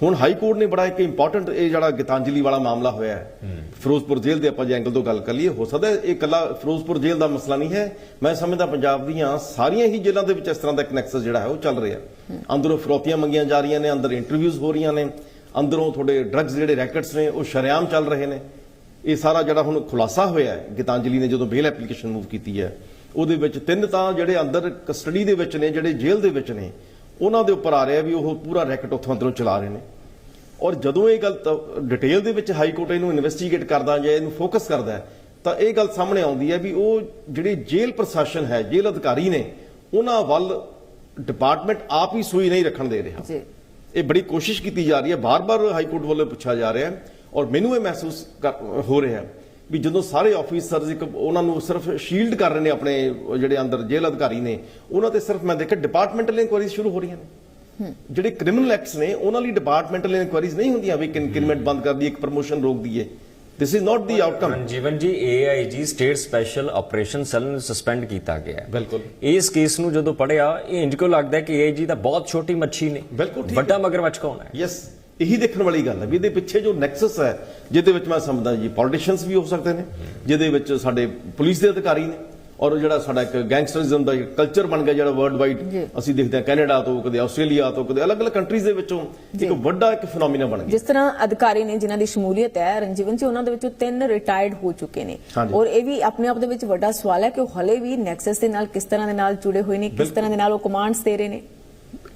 ਹੁਣ ਹਾਈ ਕੋਰਟ ਨੇ ਬੜਾ ਇੱਕ ਇੰਪੋਰਟੈਂਟ ਇਹ ਜਿਹੜਾ ਗੀਤਾਂਜਲੀ ਵਾਲਾ ਮਾਮਲਾ ਹੋਇਆ ਹੈ। ਫਿਰੋਜ਼ਪੁਰ ਜੇਲ੍ਹ ਦੇ ਆਪਾਂ ਜੇ ਐਂਗਲ ਤੋਂ ਗੱਲ ਕਰ ਲਈਏ ਹੋ ਸਕਦਾ ਇਹ ਇਕੱਲਾ ਫਿਰੋਜ਼ਪੁਰ ਜੇਲ੍ਹ ਦਾ ਮਸਲਾ ਨਹੀਂ ਹੈ। ਮੈਂ ਸਮਝਦਾ ਪੰਜਾਬ ਦੀਆਂ ਸਾਰੀਆਂ ਹੀ ਜੇਲ੍ਹਾਂ ਦੇ ਵਿੱਚ ਇਸ ਤਰ੍ਹਾਂ ਦਾ ਇੱਕ ਨੈਕਸਸ ਜਿਹੜਾ ਹੈ ਉਹ ਚੱਲ ਰਿਹਾ ਅੰਦਰੋਂ ਫਰੋਤੀਆਂ ਮੰਗੀਆਂ ਜਾ ਰਹੀਆਂ ਨੇ ਅੰਦਰ ਇੰਟਰਵਿਊਜ਼ ਹੋ ਰਹੀਆਂ ਨੇ ਅੰਦਰੋਂ ਤੁਹਾਡੇ ਡਰੱਗਸ ਜਿਹੜੇ ਰੈਕਟਸ ਨੇ ਉਹ ਸ਼ਰੇਆਮ ਚੱਲ ਰਹੇ ਨੇ। ਇਹ ਸਾਰਾ ਜਿਹੜਾ ਹੁਣ ਖੁਲਾਸਾ ਹੋਇਆ ਹੈ ਗੀਤਾਂਜਲੀ ਨੇ ਜਦੋਂ ਬੇਲ ਐਪਲੀਕੇਸ਼ਨ ਮੂਵ ਕੀਤੀ ਹੈ ਉਹਦੇ ਵਿੱਚ ਤਿੰਨ ਤਾਂ ਜਿਹੜੇ ਅੰਦਰ ਕਸਟਡੀ ਦੇ ਵਿੱਚ ਨੇ ਜਿਹੜੇ ਜੇਲ੍ਹ ਦੇ ਵਿੱਚ ਨੇ ਉਹਨਾਂ ਦੇ ਉੱਪਰ ਆ ਰਿਹਾ ਵੀ ਉਹ ਪੂਰਾ ਰੈਕਟ ਉੱਥੋਂ ਅੰਦਰੋਂ ਚਲਾ ਰਹੇ ਨੇ। ਔਰ ਜਦੋਂ ਇਹ ਗੱਲ ਡਿਟੇਲ ਦੇ ਵਿੱਚ ਹਾਈ ਕੋਰਟ ਇਹਨੂੰ ਇਨਵੈਸਟੀਗੇਟ ਕਰਦਾ ਜਾਂ ਇਹਨੂੰ ਫੋਕਸ ਕਰਦਾ ਤਾਂ ਇਹ ਗੱਲ ਸਾਹਮਣੇ ਆਉਂਦੀ ਹੈ ਵੀ ਉਹ ਜਿਹੜੇ ਜੇਲ੍ਹ ਪ੍ਰਸ਼ਾਸਨ ਹੈ ਜੇਲ੍ਹ ਅਧਿਕਾਰੀ ਨੇ ਉਹਨਾਂ ਵੱਲ ਡਿਪਾਰਟਮੈਂਟ ਆਪ ਹੀ ਸੂਈ ਨਹੀਂ ਰੱਖਣ ਦੇ ਰਿਹਾ। ਜੀ। ਇਹ ਬੜੀ ਕੋਸ਼ਿਸ਼ ਕੀਤੀ ਜਾ ਰਹੀ ਹੈ ਬਾਰ-ਬਾਰ ਹਾਈ ਕੋਰਟ ਵੱਲੋਂ ਪੁੱਛਿਆ ਜਾ ਰਿਹਾ ਹੈ ਔਰ ਮੈਨੂੰ ਇਹ ਮਹਿਸੂਸ ਹੋ ਰਿਹਾ ਹੈ ਵੀ ਜਦੋਂ ਸਾਰੇ ਆਫੀਸਰਸ ਇੱਕ ਉਹਨਾਂ ਨੂੰ ਸਿਰਫ ਸ਼ੀਲਡ ਕਰ ਰਹੇ ਨੇ ਆਪਣੇ ਜਿਹੜੇ ਅੰਦਰ ਜੇਲ੍ਹ ਅਧਿਕਾਰੀ ਨੇ ਉਹਨਾਂ ਤੇ ਸਿਰਫ ਮੈਂ ਦੇਖਿਆ ਡਿਪਾਰਟਮੈਂਟਲ ਇਨਕੁਆਇਰੀਜ਼ ਸ਼ੁਰੂ ਹੋ ਰਹੀਆਂ ਨੇ। ਜਿਹੜੇ ਕ੍ਰਿਮੀਨਲ ਐਕਟਸ ਨੇ ਉਹਨਾਂ ਲਈ ਡਿਪਾਰਟਮੈਂਟਲ ਇਨਕੁਆਇਰੀਜ਼ ਨਹੀਂ ਹੁੰਦੀਆਂ ਵੀ ਇਨਕਰੀਮੈਂਟ ਬੰਦ ਕਰ ਦਈਏ ਇੱਕ ਪ੍ਰਮੋਸ਼ਨ ਰੋਕ ਦਈਏ। This is not the outcome Jeevan ji AIG state special operation cell ਨੂੰ ਸਸਪੈਂਡ ਕੀਤਾ ਗਿਆ ਹੈ। ਬਿਲਕੁਲ। ਇਸ ਕੇਸ ਨੂੰ ਜਦੋਂ ਪੜਿਆ ਇਹ ਇੰਜ ਕੋ ਲੱਗਦਾ ਹੈ ਕਿ ਏਆਈਜੀ ਤਾਂ ਬਹੁਤ ਛੋਟੀ ਮੱਛੀ ਨੇ? ਬਿਲਕੁਲ ਵੱਡਾ ਮਗਰਮੱਛ ਕੌਣ ਹੈ? ਯੈਸ ਇਹੀ ਦੇਖਣ ਵਾਲੀ ਗੱਲ ਹੈ ਵੀ ਇਹਦੇ ਪਿੱਛੇ ਜੋ ਨੈਕਸਸ ਹੈ ਜਿਹਦੇ ਵਿੱਚ ਮੈਂ ਸਮਝਦਾ ਜੀ ਪੋਲੀਟੀਸ਼ੀਅਨਸ ਵੀ ਹੋ ਸਕਦੇ ਨੇ ਜਿਹਦੇ ਵਿੱਚ ਸਾਡੇ ਪੁਲਿਸ ਦੇ ਅਧਿਕਾਰੀ ਨੇ ਔਰ ਜਿਹੜਾ ਸਾਡਾ ਇੱਕ ਗੈਂਗਸਟਰਿਜ਼ਮ ਦਾ ਕਲਚਰ ਬਣ ਗਿਆ ਜਿਹੜਾ ਵਰਲਡ ਵਾਈਡ। ਅਸੀਂ ਦੇਖਦੇ ਹਾਂ ਕੈਨੇਡਾ ਤੋਂ ਕਦੇ ਆਸਟ੍ਰੇਲੀਆ ਤੋਂ ਕਦੇ ਅਲੱਗ-ਅਲੱਗ ਕੰਟਰੀਜ਼ ਦੇ ਵਿੱਚੋਂ। ਇੱਕ ਵੱਡਾ ਇੱਕ ਫੀਨੋਮੀਨਾ ਬਣ ਗਿਆ ਜਿਸ ਤਰ੍ਹਾਂ ਅਧਿਕਾਰੀ ਨੇ ਜਿਨ੍ਹਾਂ ਦੀ ਸ਼ਮੂਲੀਅਤ ਹੈ ਰਣਜੀਵਨ ਜੀ ਉਹਨਾਂ ਦੇ ਵਿੱਚੋਂ ਤਿੰਨ ਰਿਟਾਇਰਡ ਹੋ ਚੁੱਕੇ ਨੇ। ਔਰ ਇਹ ਵੀ ਆਪਣੇ ਆਪ ਦੇ ਵਿੱਚ ਵੱਡਾ ਸਵਾਲ ਹੈ ਕਿ ਉਹ ਹਲੇ ਵੀ ਨੈਕਸਸ ਦੇ ਨਾਲ ਕਿਸ ਤਰ੍ਹਾਂ ਦੇ ਨਾਲ ਜੁੜੇ ਹੋਏ ਨੇ ਕਿਸ। ਤਰ੍ਹਾਂ ਦੇ ਨਾਲ ਉਹ ਕਮਾਂਡਸ ਦੇ ਰਹੇ ਨੇ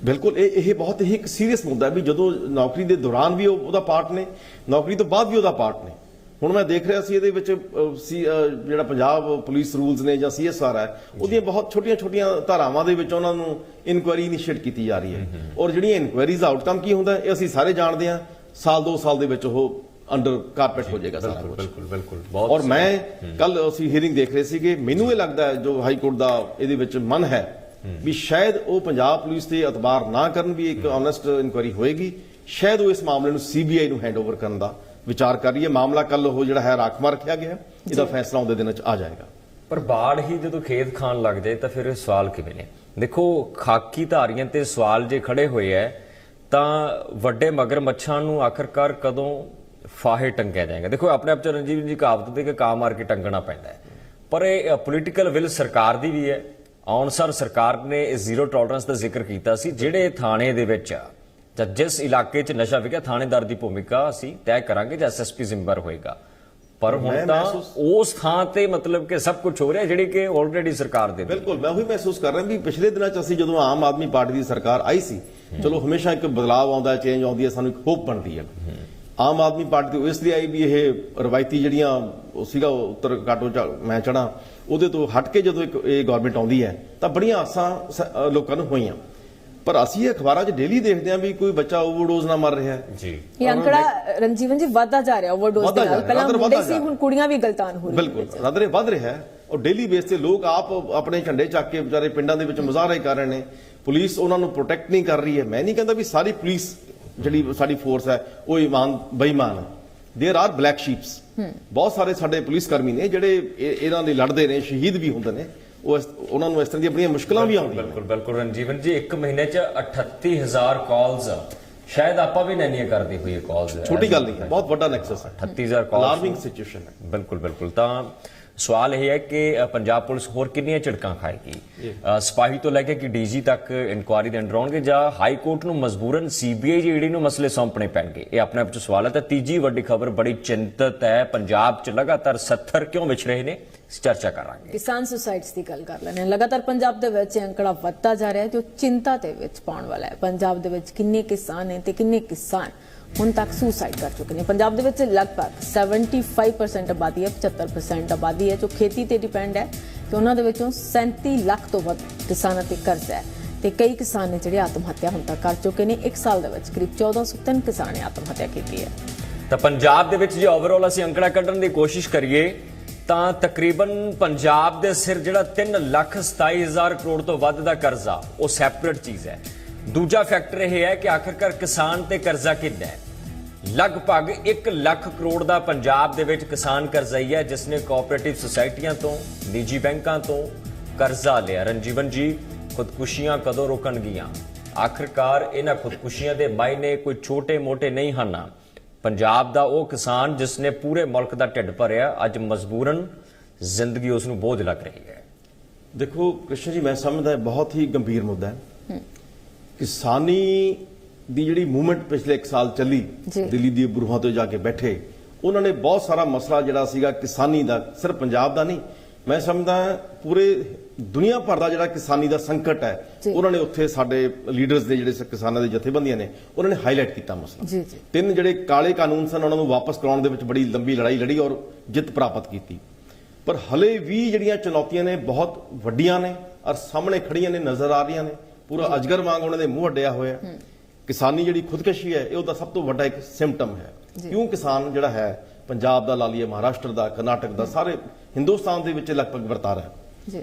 ਬਿਲਕੁਲ ਇਹ ਇਹ ਬਹੁਤ ਹੀ ਇੱਕ ਸੀਰੀਅਸ ਮੁੱਦਾ ਹੈ ਵੀ ਜਦੋਂ ਨੌਕਰੀ ਦੇ ਦੌਰਾਨ ਵੀ ਉਹ ਉਹਦਾ ਪਾਰਟ ਨੇ ਨੌਕਰੀ ਤੋਂ ਬਾਅਦ ਵੀ ਉਹਦਾ ਪਾਰਟ ਨੇ। ਹੁਣ ਮੈਂ ਦੇਖ ਰਿਹਾ ਸੀ ਇਹਦੇ ਵਿੱਚ ਜਿਹੜਾ ਪੰਜਾਬ ਪੁਲਿਸ ਰੂਲਸ ਨੇ ਜਾਂ ਸੀਐਸਆਰ ਹੈ ਉਹਦੀਆਂ ਬਹੁਤ ਛੋਟੀਆਂ-ਛੋਟੀਆਂ ਧਾਰਾਵਾਂ ਦੇ ਵਿੱਚ ਉਹਨਾਂ ਨੂੰ ਇਨਕੁਆਇਰੀ ਇਨੀਸ਼ੀਏਟ ਕੀਤੀ ਜਾ ਰਹੀ ਹੈ। ਔਰ ਜਿਹੜੀਆਂ ਇਨਕੁਆਇਰੀਜ਼ ਦਾ ਆਊਟਕਮ ਕੀ ਹੁੰਦਾ ਇਹ ਅਸੀਂ ਸਾਰੇ ਜਾਣਦੇ ਹਾਂ ਸਾਲ 2 ਸਾਲ ਦੇ ਵਿੱਚ ਉਹ ਅੰਡਰ ਕਾਰਪੈਟ ਹੋ ਜਾਏਗਾ ਸਾਰਾ ਬਿਲਕੁਲ ਬਿਲਕੁਲ ਬਹੁਤ ਔਰ ਮੈਂ ਕੱਲ ਅਸੀਂ ਹੀਅਰਿੰਗ ਦੇਖ ਰਹੇ ਸੀਗੇ ਮੈਨੂੰ ਇਹ ਲੱਗਦਾ ਜੋ ਹਾਈ ਕੋਰਟ ਦਾ ਇਹਦੇ ਵਿੱਚ ਮਨ ਹੈ ਵੀ ਸ਼ਾਇਦ ਉਹ ਪੰਜਾਬ ਪੁਲਿਸ ਤੇ ਇਤਬਾਰ ਨਾ ਕਰਨ ਵੀ ਇੱਕ ਆਨੈਸਟ ਇਨਕੁਆਇਰੀ ਹੋਏਗੀ। ਸ਼ਾਇਦ ਉਹ ਇਸ ਮਾਮਲੇ ਨੂੰ ਸੀਬੀਆਈ ਨੂੰ ਹੈਂਡਓਵਰ ਕਰਨ ਦਾ ਵਿਚਾਰ ਕਰ ਰਹੀ ਹੈ। ਮਾਮਲਾ ਕੱਲ ਉਹ ਜਿਹੜਾ ਹੈ ਰਾਖਵਾਂ ਰੱਖਿਆ ਗਿਆ। ਇਹਦਾ ਫੈਸਲਾ ਆਉਂਦੇ ਦਿਨਾਂ 'ਚ ਆ ਜਾਏਗਾ। ਪਰ ਬਾੜ ਹੀ ਜਦੋਂ ਖੇਤ ਖਾਣ ਲੱਗ ਜਾਏ ਤਾਂ ਫਿਰ ਇਹ ਸਵਾਲ ਕਿਵੇਂ ਨੇ? ਦੇਖੋ ਖਾਕੀ ਧਾਰੀਆਂ ਤੇ ਸਵਾਲ ਜੇ ਖੜੇ ਹੋਏ ਐ ਤਾਂ ਵੱਡੇ ਮਗਰਮੱਛਾਂ ਨੂੰ ਆਖਰਕਾਰ ਕਦੋਂ ਫਾਹੇ ਟੰਗਿਆ ਜਾਏਗਾ? ਦੇਖੋ ਆਪਣੇ ਆਪ ਚ ਰਣਜੀਤ ਜੀ ਕਹਾਵਤ ਤੇ ਕਿ ਕਾਂ ਮਾਰ ਕੇ ਟੰਗਣਾ ਪੈਂਦਾ ਹੈ ਪਰ ਇਹ ਪੋਲੀਟੀਕਲ ਵਿਲ ਸਰਕਾਰ ਦੀ ਵੀ ਹੈ ਆਉਣਸਰ ਸਰਕਾਰ ਨੇ ਇਸ ਜ਼ੀਰੋ ਟੋਲਰੈਂਸ ਦਾ ਜ਼ਿਕਰ ਕੀਤਾ ਸੀ ਜਿਹੜੇ ਥਾਣੇ ਦੇ ਵਿੱਚ ਜਾਂ ਜਿਸ ਇਲਾਕੇ 'ਚ ਨਸ਼ਾ ਵਿਕਿਆ ਥਾਣੇਦਾਰ ਦੀ ਭੂਮਿਕਾ ਅਸੀਂ ਤੈਅ ਕਰਾਂਗੇ ਜਾਂ ਐਸਐਸਪੀ ਜ਼ਿੰਮੇਵਾਰ ਹੋਏਗਾ। ਪਰ ਹੁਣ ਤਾਂ ਉਸ ਥਾਂ ਤੇ ਮਤਲਬ ਕਿ ਸਭ ਕੁਝ ਹੋ ਰਿਹਾ ਜਿਹੜੀ ਕਿ ਆਲਰੇਡੀ ਸਰਕਾਰ ਦੇ ਬਿਲਕੁਲ ਮੈਂ ਉਹੀ ਮਹਿਸੂਸ ਕਰ ਰਿਹਾ ਵੀ ਪਿਛਲੇ ਦਿਨਾਂ 'ਚ ਅਸੀਂ ਜਦੋਂ ਆਮ ਆਦਮੀ ਪਾਰਟੀ ਦੀ ਸਰਕਾਰ ਆਈ ਸੀ ਚਲੋ ਹਮੇਸ਼ਾ ਇੱਕ ਬਦਲਾਅ ਆਉਂਦਾ ਚੇਂਜ ਆਉਂਦੀ ਹੈ ਸਾਨੂੰ ਇੱਕ ਹੋਪ ਬਣਦੀ ਹੈ। ਆਮ ਆਦਮੀ ਪਾਰਟੀ ਤੋਂ ਇਸ ਲਈ ਆਈ ਵੀ ਇਹ ਰਵਾਇਤੀ ਜਿਹੜੀਆਂ ਉਹ ਸੀਗਾ ਉੱਤਰ ਕਾਟੋ ਚ ਮੈਂ ਚੜਾ ਉਹਦੇ ਤੋਂ ਹਟ ਕੇ ਜਦੋਂ ਇੱਕ ਇਹ ਗਵਰਨਮੈਂਟ ਆਉਂਦੀ ਹੈ ਤਾਂ ਬੜੀਆਂ ਆਸਾਂ ਲੋਕਾਂ ਨੂੰ ਹੋਈਆਂ। ਪਰ ਅਸੀਂ ਇਹ ਅਖਬਾਰਾਂ 'ਚ ਡੇਲੀ ਦੇਖਦੇ ਹਾਂ ਵੀ ਕੋਈ ਬੱਚਾ ਓਵਰਡੋਜ਼ ਨਾ ਮਰ ਰਿਹਾ ਹੈ। ਜੀ। ਇਹ ਅੰਕੜਾ ਰਣਜੀਵਨ ਜੀ ਵੱਧਦਾ ਜਾ ਰਿਹਾ ਓਵਰਡੋਜ਼ ਦੇ ਨਾਲ। ਪਹਿਲਾਂ ਮੁੰਡੇ ਸੀ ਹੁਣ ਕੁੜੀਆਂ ਵੀ ਗਲਤਾਨ ਹੋ ਰਹੀਆਂ ਬਿਲਕੁਲ ਰਦਰੇ ਵੱਧ ਰਿਹਾ ਹੈ ਔਰ ਡੇਲੀ ਬੇਸ ਤੇ ਲੋਕ ਆਪ ਆਪਣੇ ਝੰਡੇ ਚੱਕ ਕੇ ਵਿਚਾਰੇ ਪਿੰਡਾਂ ਦੇ ਵਿੱਚ ਮੁਜ਼ਾਹਰੇ ਕਰ ਰਹੇ ਨੇ। ਪੁਲਿਸ ਉਹਨਾਂ ਨੂੰ ਪ੍ਰੋਟੈਕਟ ਨਹੀਂ ਕਰ ਰਹੀ ਹੈ। ਮੈਂ ਨਹੀਂ ਕਹਿੰਦਾ ਵੀ ਸਾਰੀ ਪੁਲਿਸ ਜਿਹੜੀ ਸਾਡੀ ਫੋਰਸ ਹੈ ਉਹ ਇਮਾਨ ਬੇਈਮਾਨ ਹੈ। देयर ਆਰ ਬਲੈਕ ਸ਼ੀਪਸ ਬਹੁਤ ਸਾਰੇ ਸਾਡੇ ਪੁਲਿਸ ਕਰਮੀ ਨੇ ਜਿਹੜੇ ਇਹ- ਇਹਨਾਂ ਦੇ ਲੜਦੇ ਨੇ ਸ਼ਹੀਦ ਵੀ ਹੁੰਦੇ ਨੇ ਉਹ ਇਸ- ਉਹਨਾਂ ਨੂੰ ਇਸ ਤਰ੍ਹਾਂ ਦੀਆਂ ਬੜੀਆਂ ਮੁਸ਼ਕਲਾਂ ਵੀ ਆਉਂਦੀਆਂ ਨੇ ਬਿਲਕੁਲ ਬਿਲਕੁਲ ਰਣਜੀਵਨ ਜੀ ਇੱਕ ਮਹੀਨੇ ਚ 38000 ਕਾਲਸ ਸ਼ਾਇਦ ਆਪਾਂ ਵੀ ਨਹੀਂ ਕਰਦੇ ਹੋਈ ਇਹ ਕਾਲਸ ਛੋਟੀ ਗੱਲ ਨਹੀਂ ਹੈ ਬਹੁਤ ਵੱਡਾ ਨੈਕਸਸ ਹੈ 38000 ਕਾਲਸ ਅਲਾਰਮਿੰਗ ਸਿਚੁਏਸ਼ਨ ਹੈ ਬਿਲਕੁਲ ਬਿਲਕੁਲ ਤਾਂ ਸਵਾਲ ਇਹ ਹੈ ਕਿ ਪੰਜਾਬ ਪੁਲਿਸ ਹੋਰ ਕਿੰਨੀਆਂ ਝਿੜਕਾਂ ਖਾਏਗੀ? ਸਿਪਾਹੀ ਤੋਂ ਲੈ ਕੇ ਕਿ ਡੀਜੀ ਤੱਕ ਇਨਕੁਆਰੀ ਦੇ ਅੰਡਰ ਆਉਣਗੇ ਜਾਂ ਹਾਈ ਕੋਰਟ ਨੂੰ ਮਜਬੂਰਨ ਸੀਬੀਆਈ ਜਿਹੜੀ ਨੂੰ ਮਸਲੇ ਸੌਂਪਣੇ ਪੈਣਗੇ? ਇਹ ਆਪਣੇ ਆਪ ਚ ਸਵਾਲ ਹੈ। ਤਾਂ ਤੀਜੀ ਵੱਡੀ ਖਬਰ ਬੜੀ ਚਿੰਤਤ ਹੈ। ਪੰਜਾਬ ਚ ਲਗਾਤਾਰ 70 ਕਿਉਂ ਵਿਛ ਰਹੇ ਨੇ? ਇਸ ਚਰਚਾ ਕਰਾਂਗੇ। ਕਿਸਾਨ ਸੁਸਾਇਟਸ ਦੀ ਗੱਲ ਕਰ ਲੈਣੇ ਲਗਾਤਾਰ ਪੰਜਾਬ ਦੇ ਵਿੱਚ ਅੰਕੜਾ ਵੱਧਦਾ ਜਾ ਰਿਹਾ ਹੈ ਜੋ ਚਿੰਤਾ ਦੇ ਵਿੱਚ ਪਾਉਣ ਵਾਲਾ ਹੈ। ਪੰਜਾਬ ਦੇ ਵਿੱਚ ਕਿੰਨੇ ਕਿਸਾਨ ਨੇ ਤੇ ਕਿੰਨੇ ਕਿਸਾਨ ਹੁਣ ਤੱਕ ਸੁਸਾਈਡ ਕਰ ਚੁੱਕੇ ਨੇ। ਪੰਜਾਬ ਦੇ ਵਿੱਚ ਲਗਭਗ 75% ਆਬਾਦੀ ਹੈ 75% ਆਬਾਦੀ ਹੈ, ਜੋ ਖੇਤੀ ਤੇ ਡਿਪੈਂਡ ਹੈ ਤੇ ਉਹਨਾਂ ਦੇ ਵਿੱਚੋਂ 37 ਲੱਖ ਤੋਂ ਵੱਧ ਕਿਸਾਨਾਂ ਤੇ ਕਰਜ਼ਾ ਹੈ। ਤੇ ਕਈ ਕਿਸਾਨ ਨੇ ਜਿਹੜੇ ਆਤਮ ਹੱਤਿਆ ਹੁਣ ਤੱਕ ਕਰ ਚੁੱਕੇ ਨੇ। ਇੱਕ ਸਾਲ ਦੇ ਵਿੱਚ ਕਰੀਬ 1403 ਕਿਸਾਨ ਨੇ ਆਤਮ ਹੱਤਿਆ ਕੀਤੀ ਹੈ। ਤਾਂ ਪੰਜਾਬ ਦੇ ਵਿੱਚ ਜੇ ਓਵਰਆਲ ਅਸੀਂ ਅੰਕੜਾ ਕੱਢਣ ਦੀ ਕੋਸ਼ਿਸ਼ ਕਰੀਏ, ਤਾਂ ਤਕਰੀਬਨ ਪੰਜਾਬ ਦੇ ਸਿਰ ਜਿਹੜਾ 3 ਲੱਖ 27 ਕਰੋੜ ਤੋਂ ਵੱਧ ਦਾ ਕਰਜ਼ਾ, ਉਹ ਸੈਪਰੇਟ ਚੀਜ਼ ਹੈ। ਦੂਜਾ ਫੈਕਟਰ ਇਹ ਹੈ ਕਿ ਆਖਰਕਾਰ ਕਿਸਾਨ ਤੇ ਕਰਜ਼ਾ ਕਿੰਨਾ ਹੈ? ਲਗਭਗ 1 ਲੱਖ ਕਰੋੜ ਦਾ ਪੰਜਾਬ ਦੇ ਵਿੱਚ ਕਿਸਾਨ ਕਰਜ਼ਈ ਹੈ ਜਿਸ ਨੇ ਕੋਆਪਰੇਟਿਵ ਸੁਸਾਇਟੀਆਂ ਤੋਂ ਨਿੱਜੀ ਬੈਂਕਾਂ ਤੋਂ ਕਰਜ਼ਾ ਲਿਆ। ਰਣਜੀਵਨ ਜੀ ਖੁਦਕੁਸ਼ੀਆਂ ਕਦੋਂ ਰੁਕਣਗੀਆਂ? ਆਖਰਕਾਰ ਇਹਨਾਂ ਖੁਦਕੁਸ਼ੀਆਂ ਦੇ ਮਾਇਨੇ ਕੋਈ ਛੋਟੇ-ਮੋਟੇ ਨਹੀਂ ਹਨ। ਪੰਜਾਬ ਦਾ ਉਹ ਕਿਸਾਨ ਜਿਸ ਨੇ ਪੂਰੇ ਮੁਲਕ ਦਾ ਢਿੱਡ ਭਰਿਆ ਅੱਜ ਮਜਬੂਰਨ ਜ਼ਿੰਦਗੀ ਉਸ ਨੂੰ ਬੋਝ ਲੱਗ ਰਹੀ ਹੈ। ਦੇਖੋ ਕ੍ਰਿਸ਼ਨ ਜੀ ਮੈਂ ਸਮਝਦਾ ਬਹੁਤ ਹੀ ਗੰਭੀਰ ਮੁੱਦਾ ਹੈ। ਕਿਸਾਨੀ ਦੀ ਜਿਹੜੀ ਮੂਵਮੈਂਟ ਪਿਛਲੇ 1 ਸਾਲ ਚੱਲੀ। ਦਿੱਲੀ ਦੀ ਬਰੂਹਾਂ ਤੋਂ ਜਾ ਕੇ ਬੈਠੇ ਉਹਨਾਂ ਨੇ ਬਹੁਤ ਸਾਰਾ ਮਸਲਾ ਜਿਹੜਾ ਸੀਗਾ ਕਿਸਾਨੀ ਦਾ ਸਿਰਫ ਪੰਜਾਬ ਦਾ ਨਹੀਂ ਮੈਂ ਸਮਝਦਾ ਪੂਰੇ ਦੁਨੀਆ ਭਰ ਦਾ ਜਿਹੜਾ ਕਿਸਾਨੀ ਦਾ ਸੰਕਟ ਹੈ। ਉਹਨਾਂ ਨੇ ਉੱਥੇ ਸਾਡੇ ਲੀਡਰਸ ਦੇ ਜਿਹੜੇ ਕਿਸਾਨਾਂ ਦੇ ਜਥੇਬੰਦੀਆਂ ਨੇ ਉਹਨਾਂ ਨੇ ਹਾਈਲਾਈਟ ਕੀਤਾ ਮਸਲਾ ਤਿੰਨ ਜਿਹੜੇ ਕਾਲੇ ਕਾਨੂੰਨ ਸਨ ਉਹਨਾਂ ਨੂੰ ਵਾਪਸ ਕਰਾਉਣ ਦੇ ਵਿੱਚ ਬੜੀ ਲੰਬੀ ਲੜਾਈ ਲੜੀ ਔਰ ਜਿੱਤ ਪ੍ਰਾਪਤ ਕੀਤੀ ਪਰ ਹਲੇ ਵੀ ਜਿਹੜੀਆਂ ਚੁਣੌਤੀਆਂ ਨੇ ਬਹੁਤ ਵੱਡੀਆਂ ਨੇ ਔਰ ਸਾਹਮਣੇ ਖੜੀਆਂ ਨੇ ਨਜ਼ਰ ਆ ਰਹੀਆਂ ਨੇ ਪੂਰਾ ਅਜਗਰ ਵਾਂਗ ਉਹਨਾਂ ਦੇ ਮੂੰਹ ਅੱਡਿਆ ਹੋਇਆ। ਕਿਸਾਨੀ ਜਿਹੜੀ ਖੁਦਕਸ਼ੀ ਹੈ ਇਹ ਉਹਦਾ ਸਭ ਤੋਂ ਵੱਡਾ ਇੱਕ ਸਿੰਪਟਮ ਹੈ। ਕਿਉਂ ਕਿਸਾਨ ਜਿਹੜਾ ਹੈ ਪੰਜਾਬ ਦਾ ਲਾ ਲਈਏ ਮਹਾਰਾਸ਼ਟਰ ਦਾ ਕਰਨਾਟਕ ਦਾ ਸਾਰੇ ਹਿੰਦੁਸਤਾਨ ਦੇ ਵਿੱਚ ਲਗਭਗ ਵਰਤਾਰਾ ਹੈ। ਜੀ।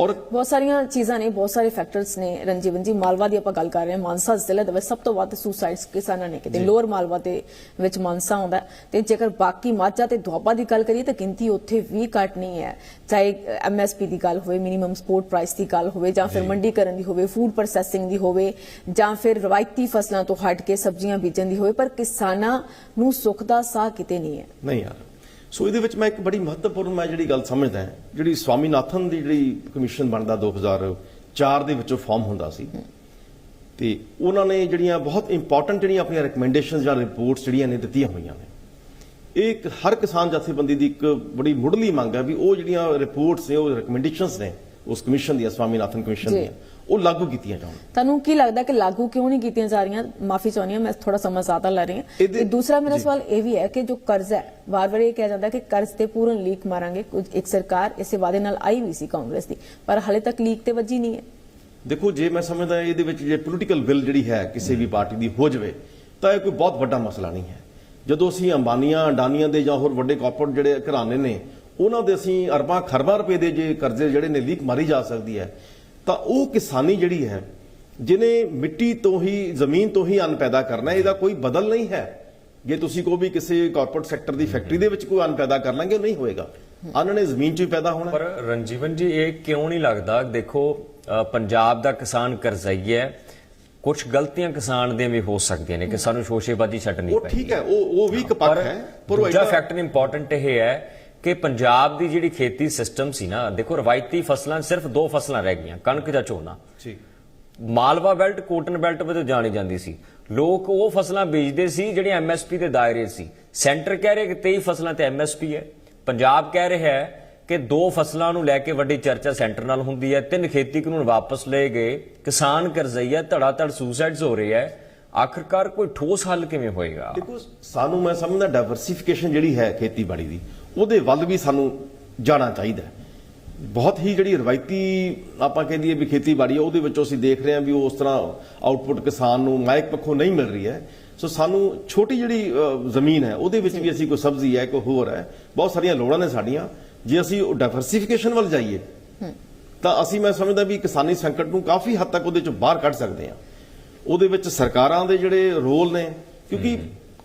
ਔਰ ਬਹੁਤ ਸਾਰੀਆਂ ਚੀਜ਼ਾਂ ਨੇ ਬਹੁਤ ਸਾਰੇ ਫੈਕਟਰਸ ਨੇ। ਰਣਜੀਵਨ ਜੀ ਮਾਲਵਾ ਦੀ ਆਪਾਂ ਗੱਲ ਕਰ ਰਹੇ ਹਾਂ। ਮਾਨਸਾ ਜ਼ਿਲ੍ਹੇ ਦੇ ਵਿੱਚ ਸਭ ਤੋਂ ਵੱਧ ਸੁਸਾਈਡਸ ਕਿਸਾਨਾਂ ਨੇ ਕੀਤੇ। ਲੋਅਰ ਮਾਲਵਾ ਦੇ ਵਿੱਚ ਮਾਨਸਾ ਆਉਂਦਾ ਤੇ ਜੇਕਰ ਬਾਕੀ ਮਾਝਾ ਤੇ ਦੁਆਬਾ ਦੀ ਗੱਲ ਕਰੀਏ ਤਾਂ ਗਿਣਤੀ ਉੱਥੇ ਵੀ ਘੱਟ ਨਹੀਂ ਹੈ। ਚਾਹੇ ਐਮਐਸਪੀ ਦੀ ਗੱਲ ਹੋਵੇ ਮਿਨੀਮਮ ਸਪੋਰਟ ਪ੍ਰਾਈਸ ਦੀ ਗੱਲ ਹੋਵੇ ਜਾਂ ਫਿਰ ਮੰਡੀਕਰਨ ਦੀ ਹੋਵੇ ਫੂਡ ਪ੍ਰੋਸੈਸਿੰਗ ਦੀ ਹੋਵੇ ਜਾਂ ਫਿਰ ਰਵਾਇਤੀ ਫਸਲਾਂ ਤੋਂ ਹਟ ਕੇ ਸਬਜ਼ੀਆਂ ਬੀਜਣ ਦੀ ਹੋਵੇ ਪਰ ਕਿਸਾਨਾਂ ਨੂੰ ਸੁੱਖ ਦਾ ਸਾਹ ਕਿਤੇ ਨਹੀਂ ਹੈ। ਨਹੀਂ ਯਾਰ। ਸੋ ਇਹਦੇ ਵਿੱਚ ਮੈਂ ਇੱਕ ਬੜੀ ਮਹੱਤਵਪੂਰਨ ਮੈਂ ਜਿਹੜੀ ਗੱਲ ਸਮਝਦਾ ਹਾਂ ਜਿਹੜੀ ਸਵਾਮੀਨਾਥਨ ਦੀ ਜਿਹੜੀ ਕਮਿਸ਼ਨ ਬਣਦਾ 2004 ਦੇ ਵਿੱਚੋਂ ਫਾਰਮ ਹੁੰਦਾ ਸੀ ਤੇ ਉਹਨਾਂ ਨੇ ਜਿਹੜੀਆਂ ਬਹੁਤ ਇੰਪੋਰਟੈਂਟ ਜਿਹੜੀਆਂ ਆਪਣੀਆਂ ਰეკਮੈਂਡੇਸ਼ਨਸ ਜਾਂ ਰਿਪੋਰਟਸ ਜਿਹੜੀਆਂ ਨੇ ਦਿੱਤੀਆਂ ਹੋਈਆਂ ਨੇ। ਇਹ ਇੱਕ ਹਰ ਕਿਸਾਨ ਜਥੇਬੰਦੀ ਦੀ ਇੱਕ ਬੜੀ ਮੁੱਢਲੀ ਮੰਗ ਹੈ ਵੀ ਉਹ ਜਿਹੜੀਆਂ ਰਿਪੋਰਟਸ ਨੇ ਉਹ ਰეკਮੈਂਡੇਸ਼ਨਸ ਨੇ ਉਸ ਕਮਿਸ਼ਨ ਦੀਆਂ ਸਵਾਮੀਨਾਥਨ ਕਮਿਸ਼ਨ ਦੀਆਂ। ਉਹ ਲਾਗੂ ਕੀਤੀਆਂ ਜਾਣ। ਤੁਹਾਨੂੰ ਕੀ ਲੱਗਦਾ ਕਿ ਲਾਗੂ ਕਿਉਂ ਨਹੀਂ ਕੀਤੀਆਂ ਜਾ ਰਹੀਆਂ? ਮਾਫੀ ਚਾਹੁੰਦੀ ਹਾਂ ਮੈਂ ਥੋੜਾ ਸਮਾਂ ਜ਼ਿਆਦਾ ਲੈ ਰਹੀ ਹਾਂ। ਤੇ ਦੂਸਰਾ ਮੇਰਾ। ਸਵਾਲ ਇਹ ਵੀ ਹੈ ਕਿ ਜੋ ਕਰਜ਼ ਹੈ ਵਾਰ-ਵਾਰ ਇਹ ਕਿਹਾ ਜਾਂਦਾ ਕਿ ਕਰਜ਼ ਤੇ ਪੂਰਨ ਲੀਕ ਮਾਰਾਂਗੇ। ਕੁਝ ਇੱਕ ਸਰਕਾਰ ਇਸੇ ਵਾਅਦੇ ਨਾਲ ਆਈ ਵੀ ਸੀ ਕਾਂਗਰਸ ਦੀ ਪਰ ਹਾਲੇ ਤੱਕ ਲੀਕ ਤੇ ਵੱਜੀ ਨਹੀਂ ਹੈ। ਦੇਖੋ ਜੇ ਮੈਂ ਸਮਝਦਾ ਇਹਦੇ ਵਿੱਚ ਜੇ ਪੋਲੀਟੀਕਲ ਵਿਲ ਜਿਹੜੀ ਹੈ ਕਿਸੇ ਵੀ ਪਾਰਟੀ ਦੀ ਹੋ ਜਾਵੇ ਤਾਂ ਇਹ ਕੋਈ ਬਹੁਤ ਵੱਡਾ ਮਸਲਾ ਨਹੀਂ ਹੈ। ਜਦੋਂ ਅਸੀਂ ਅੰਬਾਨੀਆਂ ਅਡਾਨੀਆਂ ਦੇ ਜਾਂ ਹੋਰ ਵੱਡੇ ਕਾਰਪੋਰੇਟ ਜਿਹੜੇ ਘਰਾਣੇ ਨੇ ਉਹਨਾਂ ਦੇ ਅਸੀਂ ਅਰਬਾਂ ਖਰਬਾਂ ਰੁਪਏ ਦੇ ਜੇ ਕਰਜ਼ੇ ਜਿਹੜੇ ਨੇ ਲੀਕ ਮਾਰੀ ਜਾ ਸਕਦੀ ਹੈ ਤਾਂ ਉਹ ਕਿਸਾਨੀ ਜਿਹੜੀ ਹੈ ਜਿਨੇ ਮਿੱਟੀ ਤੋਂ ਹੀ ਜ਼ਮੀਨ ਤੋਂ ਹੀ ਅੰਨ ਪੈਦਾ ਕਰਨਾ ਇਹਦਾ ਕੋਈ ਬਦਲ ਨਹੀਂ ਹੈ। ਜੇ ਤੁਸੀਂ ਕੋ ਵੀ ਕਿਸੇ ਕਾਰਪੋਰੇਟ ਸੈਕਟਰ ਦੀ ਫੈਕਟਰੀ ਦੇ ਵਿੱਚ ਕੋਈ ਅੰਨ ਪੈਦਾ ਕਰ ਲਾਂਗੇ ਉਹ ਨਹੀਂ ਹੋਏਗਾ। ਅੰਨ ਨੇ ਜ਼ਮੀਨ 'ਚ ਹੀ ਪੈਦਾ ਹੋਣਾ। ਪਰ ਰਣਜੀਵਨ ਜੀ ਇਹ ਕਿਉਂ ਨਹੀਂ ਲੱਗਦਾ? ਦੇਖੋ ਪੰਜਾਬ ਦਾ ਕਿਸਾਨ ਕਰਜ਼ਈ ਹੈ। ਕੁਝ ਗਲਤੀਆਂ ਕਿਸਾਨ ਦੀਆਂ ਵੀ ਹੋ ਸਕਦੀਆਂ ਨੇ ਕਿ ਸਾਨੂੰ ਸ਼ੋਸ਼ੇਬਾਜ਼ੀ ਛੱਡਣੀ ਉਹ ਪਈ ਠੀਕ ਹੈ ਉਹ ਉਹ ਵੀ ਇੱਕ ਪੱਖ ਹੈ ਪਰ ਉਹ ਦੂਜਾ ਫੈਕਟਰ ਇੰਪੋਰਟੈਂਟ ਇਹ ਹੈ ਕਿ ਪੰਜਾਬ ਦੀ ਜਿਹੜੀ ਖੇਤੀ ਸਿਸਟਮ ਸੀ ਨਾ ਦੇਖੋ ਰਵਾਇਤੀ ਫਸਲਾਂ ਸਿਰਫ ਦੋ ਫਸਲਾਂ ਰਹਿ ਗਈਆਂ ਕਣਕ ਜਾਂ ਝੋਨਾ। ਠੀਕ ਮਾਲਵਾ ਬੈਲਟ ਕੋਟਨ ਬੈਲਟ ਵਜੋਂ ਜਾਣੀ ਜਾਂਦੀ ਸੀ। ਲੋਕ ਉਹ ਫਸਲਾਂ ਬੀਜਦੇ ਸੀ ਜਿਹੜੀਆਂ ਐਮਐਸਪੀ ਦੇ ਦਾਇਰੇ ਸੀ। ਸੈਂਟਰ ਕਹਿ ਰਿਹਾ ਕਿ 23 ਫਸਲਾਂ ਤੇ ਐਮਐਸਪੀ ਹੈ। ਪੰਜਾਬ ਕਹਿ ਰਿਹਾ ਹੈ ਕਿ ਦੋ ਫਸਲਾਂ ਨੂੰ ਲੈ ਕੇ ਵੱਡੀ ਚਰਚਾ ਸੈਂਟਰ ਨਾਲ ਹੁੰਦੀ ਹੈ। ਤਿੰਨ ਖੇਤੀ ਕਾਨੂੰਨ ਵਾਪਸ ਲਏ ਗਏ। ਕਿਸਾਨ ਕਰਜ਼ਈਆ ਧੜਾ ਧੜ ਸੁਸਾਈਡਸ ਹੋ ਰਹੇ ਹੈ। ਆਖਰਕਾਰ ਕੋਈ ਠੋਸ ਹੱਲ ਕਿਵੇਂ ਹੋਏਗਾ? ਦੇਖੋ ਸਾਨੂੰ ਮੈਂ ਸਮਝਦਾ ਡਾਈਵਰਸਿਫਿਕੇਸ਼ਨ ਜਿਹੜੀ ਹੈ ਖੇਤੀਬਾੜੀ ਦੀ ਉਹਦੇ ਵੱਲ ਵੀ ਸਾਨੂੰ ਜਾਣਾ ਚਾਹੀਦਾ ਹੈ। ਬਹੁਤ ਹੀ ਜਿਹੜੀ ਰਵਾਇਤੀ ਆਪਾਂ ਕਹਿ ਦਈਏ ਵੀ ਖੇਤੀਬਾੜੀ ਹੈ ਉਹਦੇ ਵਿੱਚੋਂ ਅਸੀਂ ਦੇਖ ਰਹੇ ਹਾਂ ਵੀ ਉਹ ਉਸ ਤਰ੍ਹਾਂ ਆਊਟਪੁੱਟ ਕਿਸਾਨ ਨੂੰ ਮਾਇਕ ਪੱਖੋਂ ਨਹੀਂ ਮਿਲ ਰਹੀ ਹੈ। ਸੋ ਸਾਨੂੰ ਛੋਟੀ ਜਿਹੜੀ ਜ਼ਮੀਨ ਹੈ ਉਹਦੇ ਵਿੱਚ ਵੀ ਅਸੀਂ ਕੋਈ ਸਬਜ਼ੀ ਹੈ ਕੋਈ ਹੋਰ ਹੈ ਬਹੁਤ ਸਾਰੀਆਂ ਲੋੜਾਂ ਨੇ ਸਾਡੀਆਂ। ਜੇ ਅਸੀਂ ਉਹ ਡਾਈਵਰਸਿਫਿਕੇਸ਼ਨ ਵੱਲ ਜਾਈਏ ਤਾਂ ਅਸੀਂ ਮੈਂ ਸਮਝਦਾ ਵੀ ਕਿਸਾਨੀ ਸੰਕਟ ਨੂੰ ਕਾਫੀ ਹੱਦ ਤੱਕ ਉਹਦੇ ਚੋਂ ਬਾਹਰ ਕੱਢ ਸਕਦੇ ਹਾਂ। ਉਹਦੇ ਵਿੱਚ ਸਰਕਾਰਾਂ ਦੇ ਜਿਹੜੇ ਰੋਲ ਨੇ ਕਿਉਂਕਿ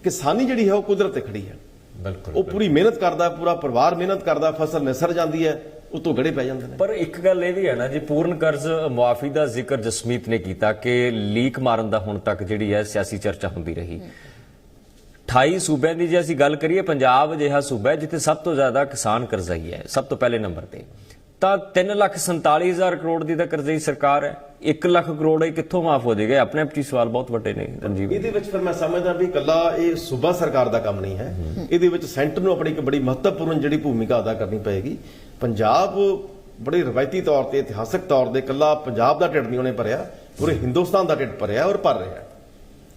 ਕਿਸਾਨੀ ਜਿਹੜੀ ਹੈ ਉਹ ਕੁਦਰਤ ਤੇ ਖੜੀ ਹੈ। ਬਿਲਕੁਲ ਉਹ ਪੂਰੀ ਮਿਹਨਤ ਕਰਦਾ ਪੂਰਾ ਪਰਿਵਾਰ ਮਿਹਨਤ ਕਰਦਾ ਫਸਲ ਨਿਸਰ ਜਾਂਦੀ ਹੈ ਉਹ ਤੋਂ ਗੜੇ ਪੈ ਜਾਂਦੇ ਨੇ। ਪਰ ਇੱਕ ਗੱਲ ਇਹ ਵੀ ਹੈ ਨਾ ਜੀ ਪੂਰਨ ਕਰਜ਼ ਮੁਆਫੀ ਦਾ ਜ਼ਿਕਰ ਜਸਮੀਤ ਨੇ ਕੀਤਾ ਕਿ ਲੀਕ ਮਾਰਨ ਦਾ ਹੁਣ ਤੱਕ ਜਿਹੜੀ ਹੈ ਸਿਆਸੀ ਚਰਚਾ ਹੁੰਦੀ ਰਹੀ। 28 ਸੂਬਿਆਂ ਦੀ ਜੇ ਅਸੀਂ ਗੱਲ ਕਰੀਏ ਪੰਜਾਬ ਅਜਿਹਾ ਸੂਬਾ ਹੈ ਜਿੱਥੇ ਸਭ ਤੋਂ ਜ਼ਿਆਦਾ ਕਿਸਾਨ ਕਰਜ਼ਈ ਹੈ ਸਭ ਤੋਂ ਪਹਿਲੇ ਨੰਬਰ ਤੇ। ਤਾਂ 347000 ਕਰੋੜ ਦੀ ਤਾਂ ਕਰਜ਼ਈ ਸਰਕਾਰ ਹੈ। 1 ਲੱਖ ਕਰੋੜ ਇਹ ਕਿੱਥੋਂ ਮਾਫ ਹੋ ਜਾਏਗਾ? ਆਪਣੇ ਆਪ 'ਚ ਹੀ ਸਵਾਲ ਬਹੁਤ ਵੱਡੇ ਨੇ ਰਣਜੀਤ ਇਹਦੇ ਵਿੱਚ ਫਿਰ ਮੈਂ ਸਮਝਦਾ ਵੀ ਕੱਲਾ ਇਹ ਸੂਬਾ ਸਰਕਾਰ ਦਾ ਕੰਮ ਨਹੀਂ ਹੈ। ਇਹਦੇ ਵਿੱਚ ਸੈਂਟਰ ਨੂੰ ਆਪਣੀ ਇੱਕ ਬੜੀ ਮਹੱਤਵਪੂਰਨ ਜਿਹੜੀ ਭੂਮਿਕਾ ਅਦਾ ਕਰਨੀ ਪਏਗੀ। ਪੰਜਾਬ ਬੜੇ ਰਵਾਇਤੀ ਤੌਰ ਤੇ, ਇਤਿਹਾਸਕ ਤੌਰ ਤੇ ਕੱਲਾ ਪੰਜਾਬ ਦਾ ਢਿੱਡ ਨਹੀਂ ਉਹਨੇ ਭਰਿਆ, ਪੂਰੇ ਹਿੰਦੁਸਤਾਨ ਦਾ ਢਿੱਡ ਭਰਿਆ ਔਰ ਭਰ ਰਿਹਾ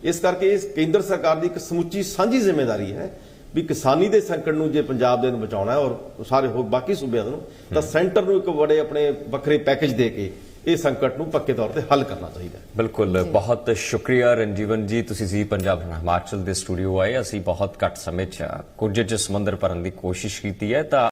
ਇਸ ਕਰਕੇ ਇਸ ਕੇਂਦਰ ਸਰਕਾਰ ਦੀ ਇੱਕ ਸਮੁੱਚੀ ਸਾਂਝੀ ਜ਼ਿੰਮੇਵਾਰੀ ਹੈ ਵੀ ਕਿਸਾਨੀ ਦੇ ਸੰਕਟ ਨੂੰ ਜੇ ਪੰਜਾਬ ਦੇ ਨੂੰ ਬਚਾਉਣਾ ਹੈ ਔਰ ਸਾਰੇ ਹੋਰ ਬਾਕੀ ਸੂਬਿਆਂ ਨੂੰ ਤਾਂ ਸੈਂਟਰ ਨੂੰ ਇੱਕ ਬੜੇ ਆਪਣੇ ਵੱਖਰੇ ਪੈਕੇਜ ਦੇ ਕੇ ਇਹ ਸੰਕਟ ਨੂੰ ਪੱਕੇ ਤੌਰ ਤੇ ਹੱਲ ਕਰਨਾ ਚਾਹੀਦਾ ਹੈ। ਬਿਲਕੁਲ ਬਹੁਤ ਸ਼ੁਕਰੀਆ ਰਣਜੀਵਨ ਜੀ ਤੁਸੀਂ ਜੀ ਪੰਜਾਬ ਹਿਮਾਚਲ ਦੇ ਸਟੂਡੀਓ ਆਏ ਅਸੀਂ ਬਹੁਤ ਘੱਟ ਸਮੇਂ 'ਚ ਕੁਝ ਚ ਸਮੁੰਦਰ ਭਰਨ ਦੀ ਕੋਸ਼ਿਸ਼ ਕੀਤੀ ਹੈ ਤਾਂ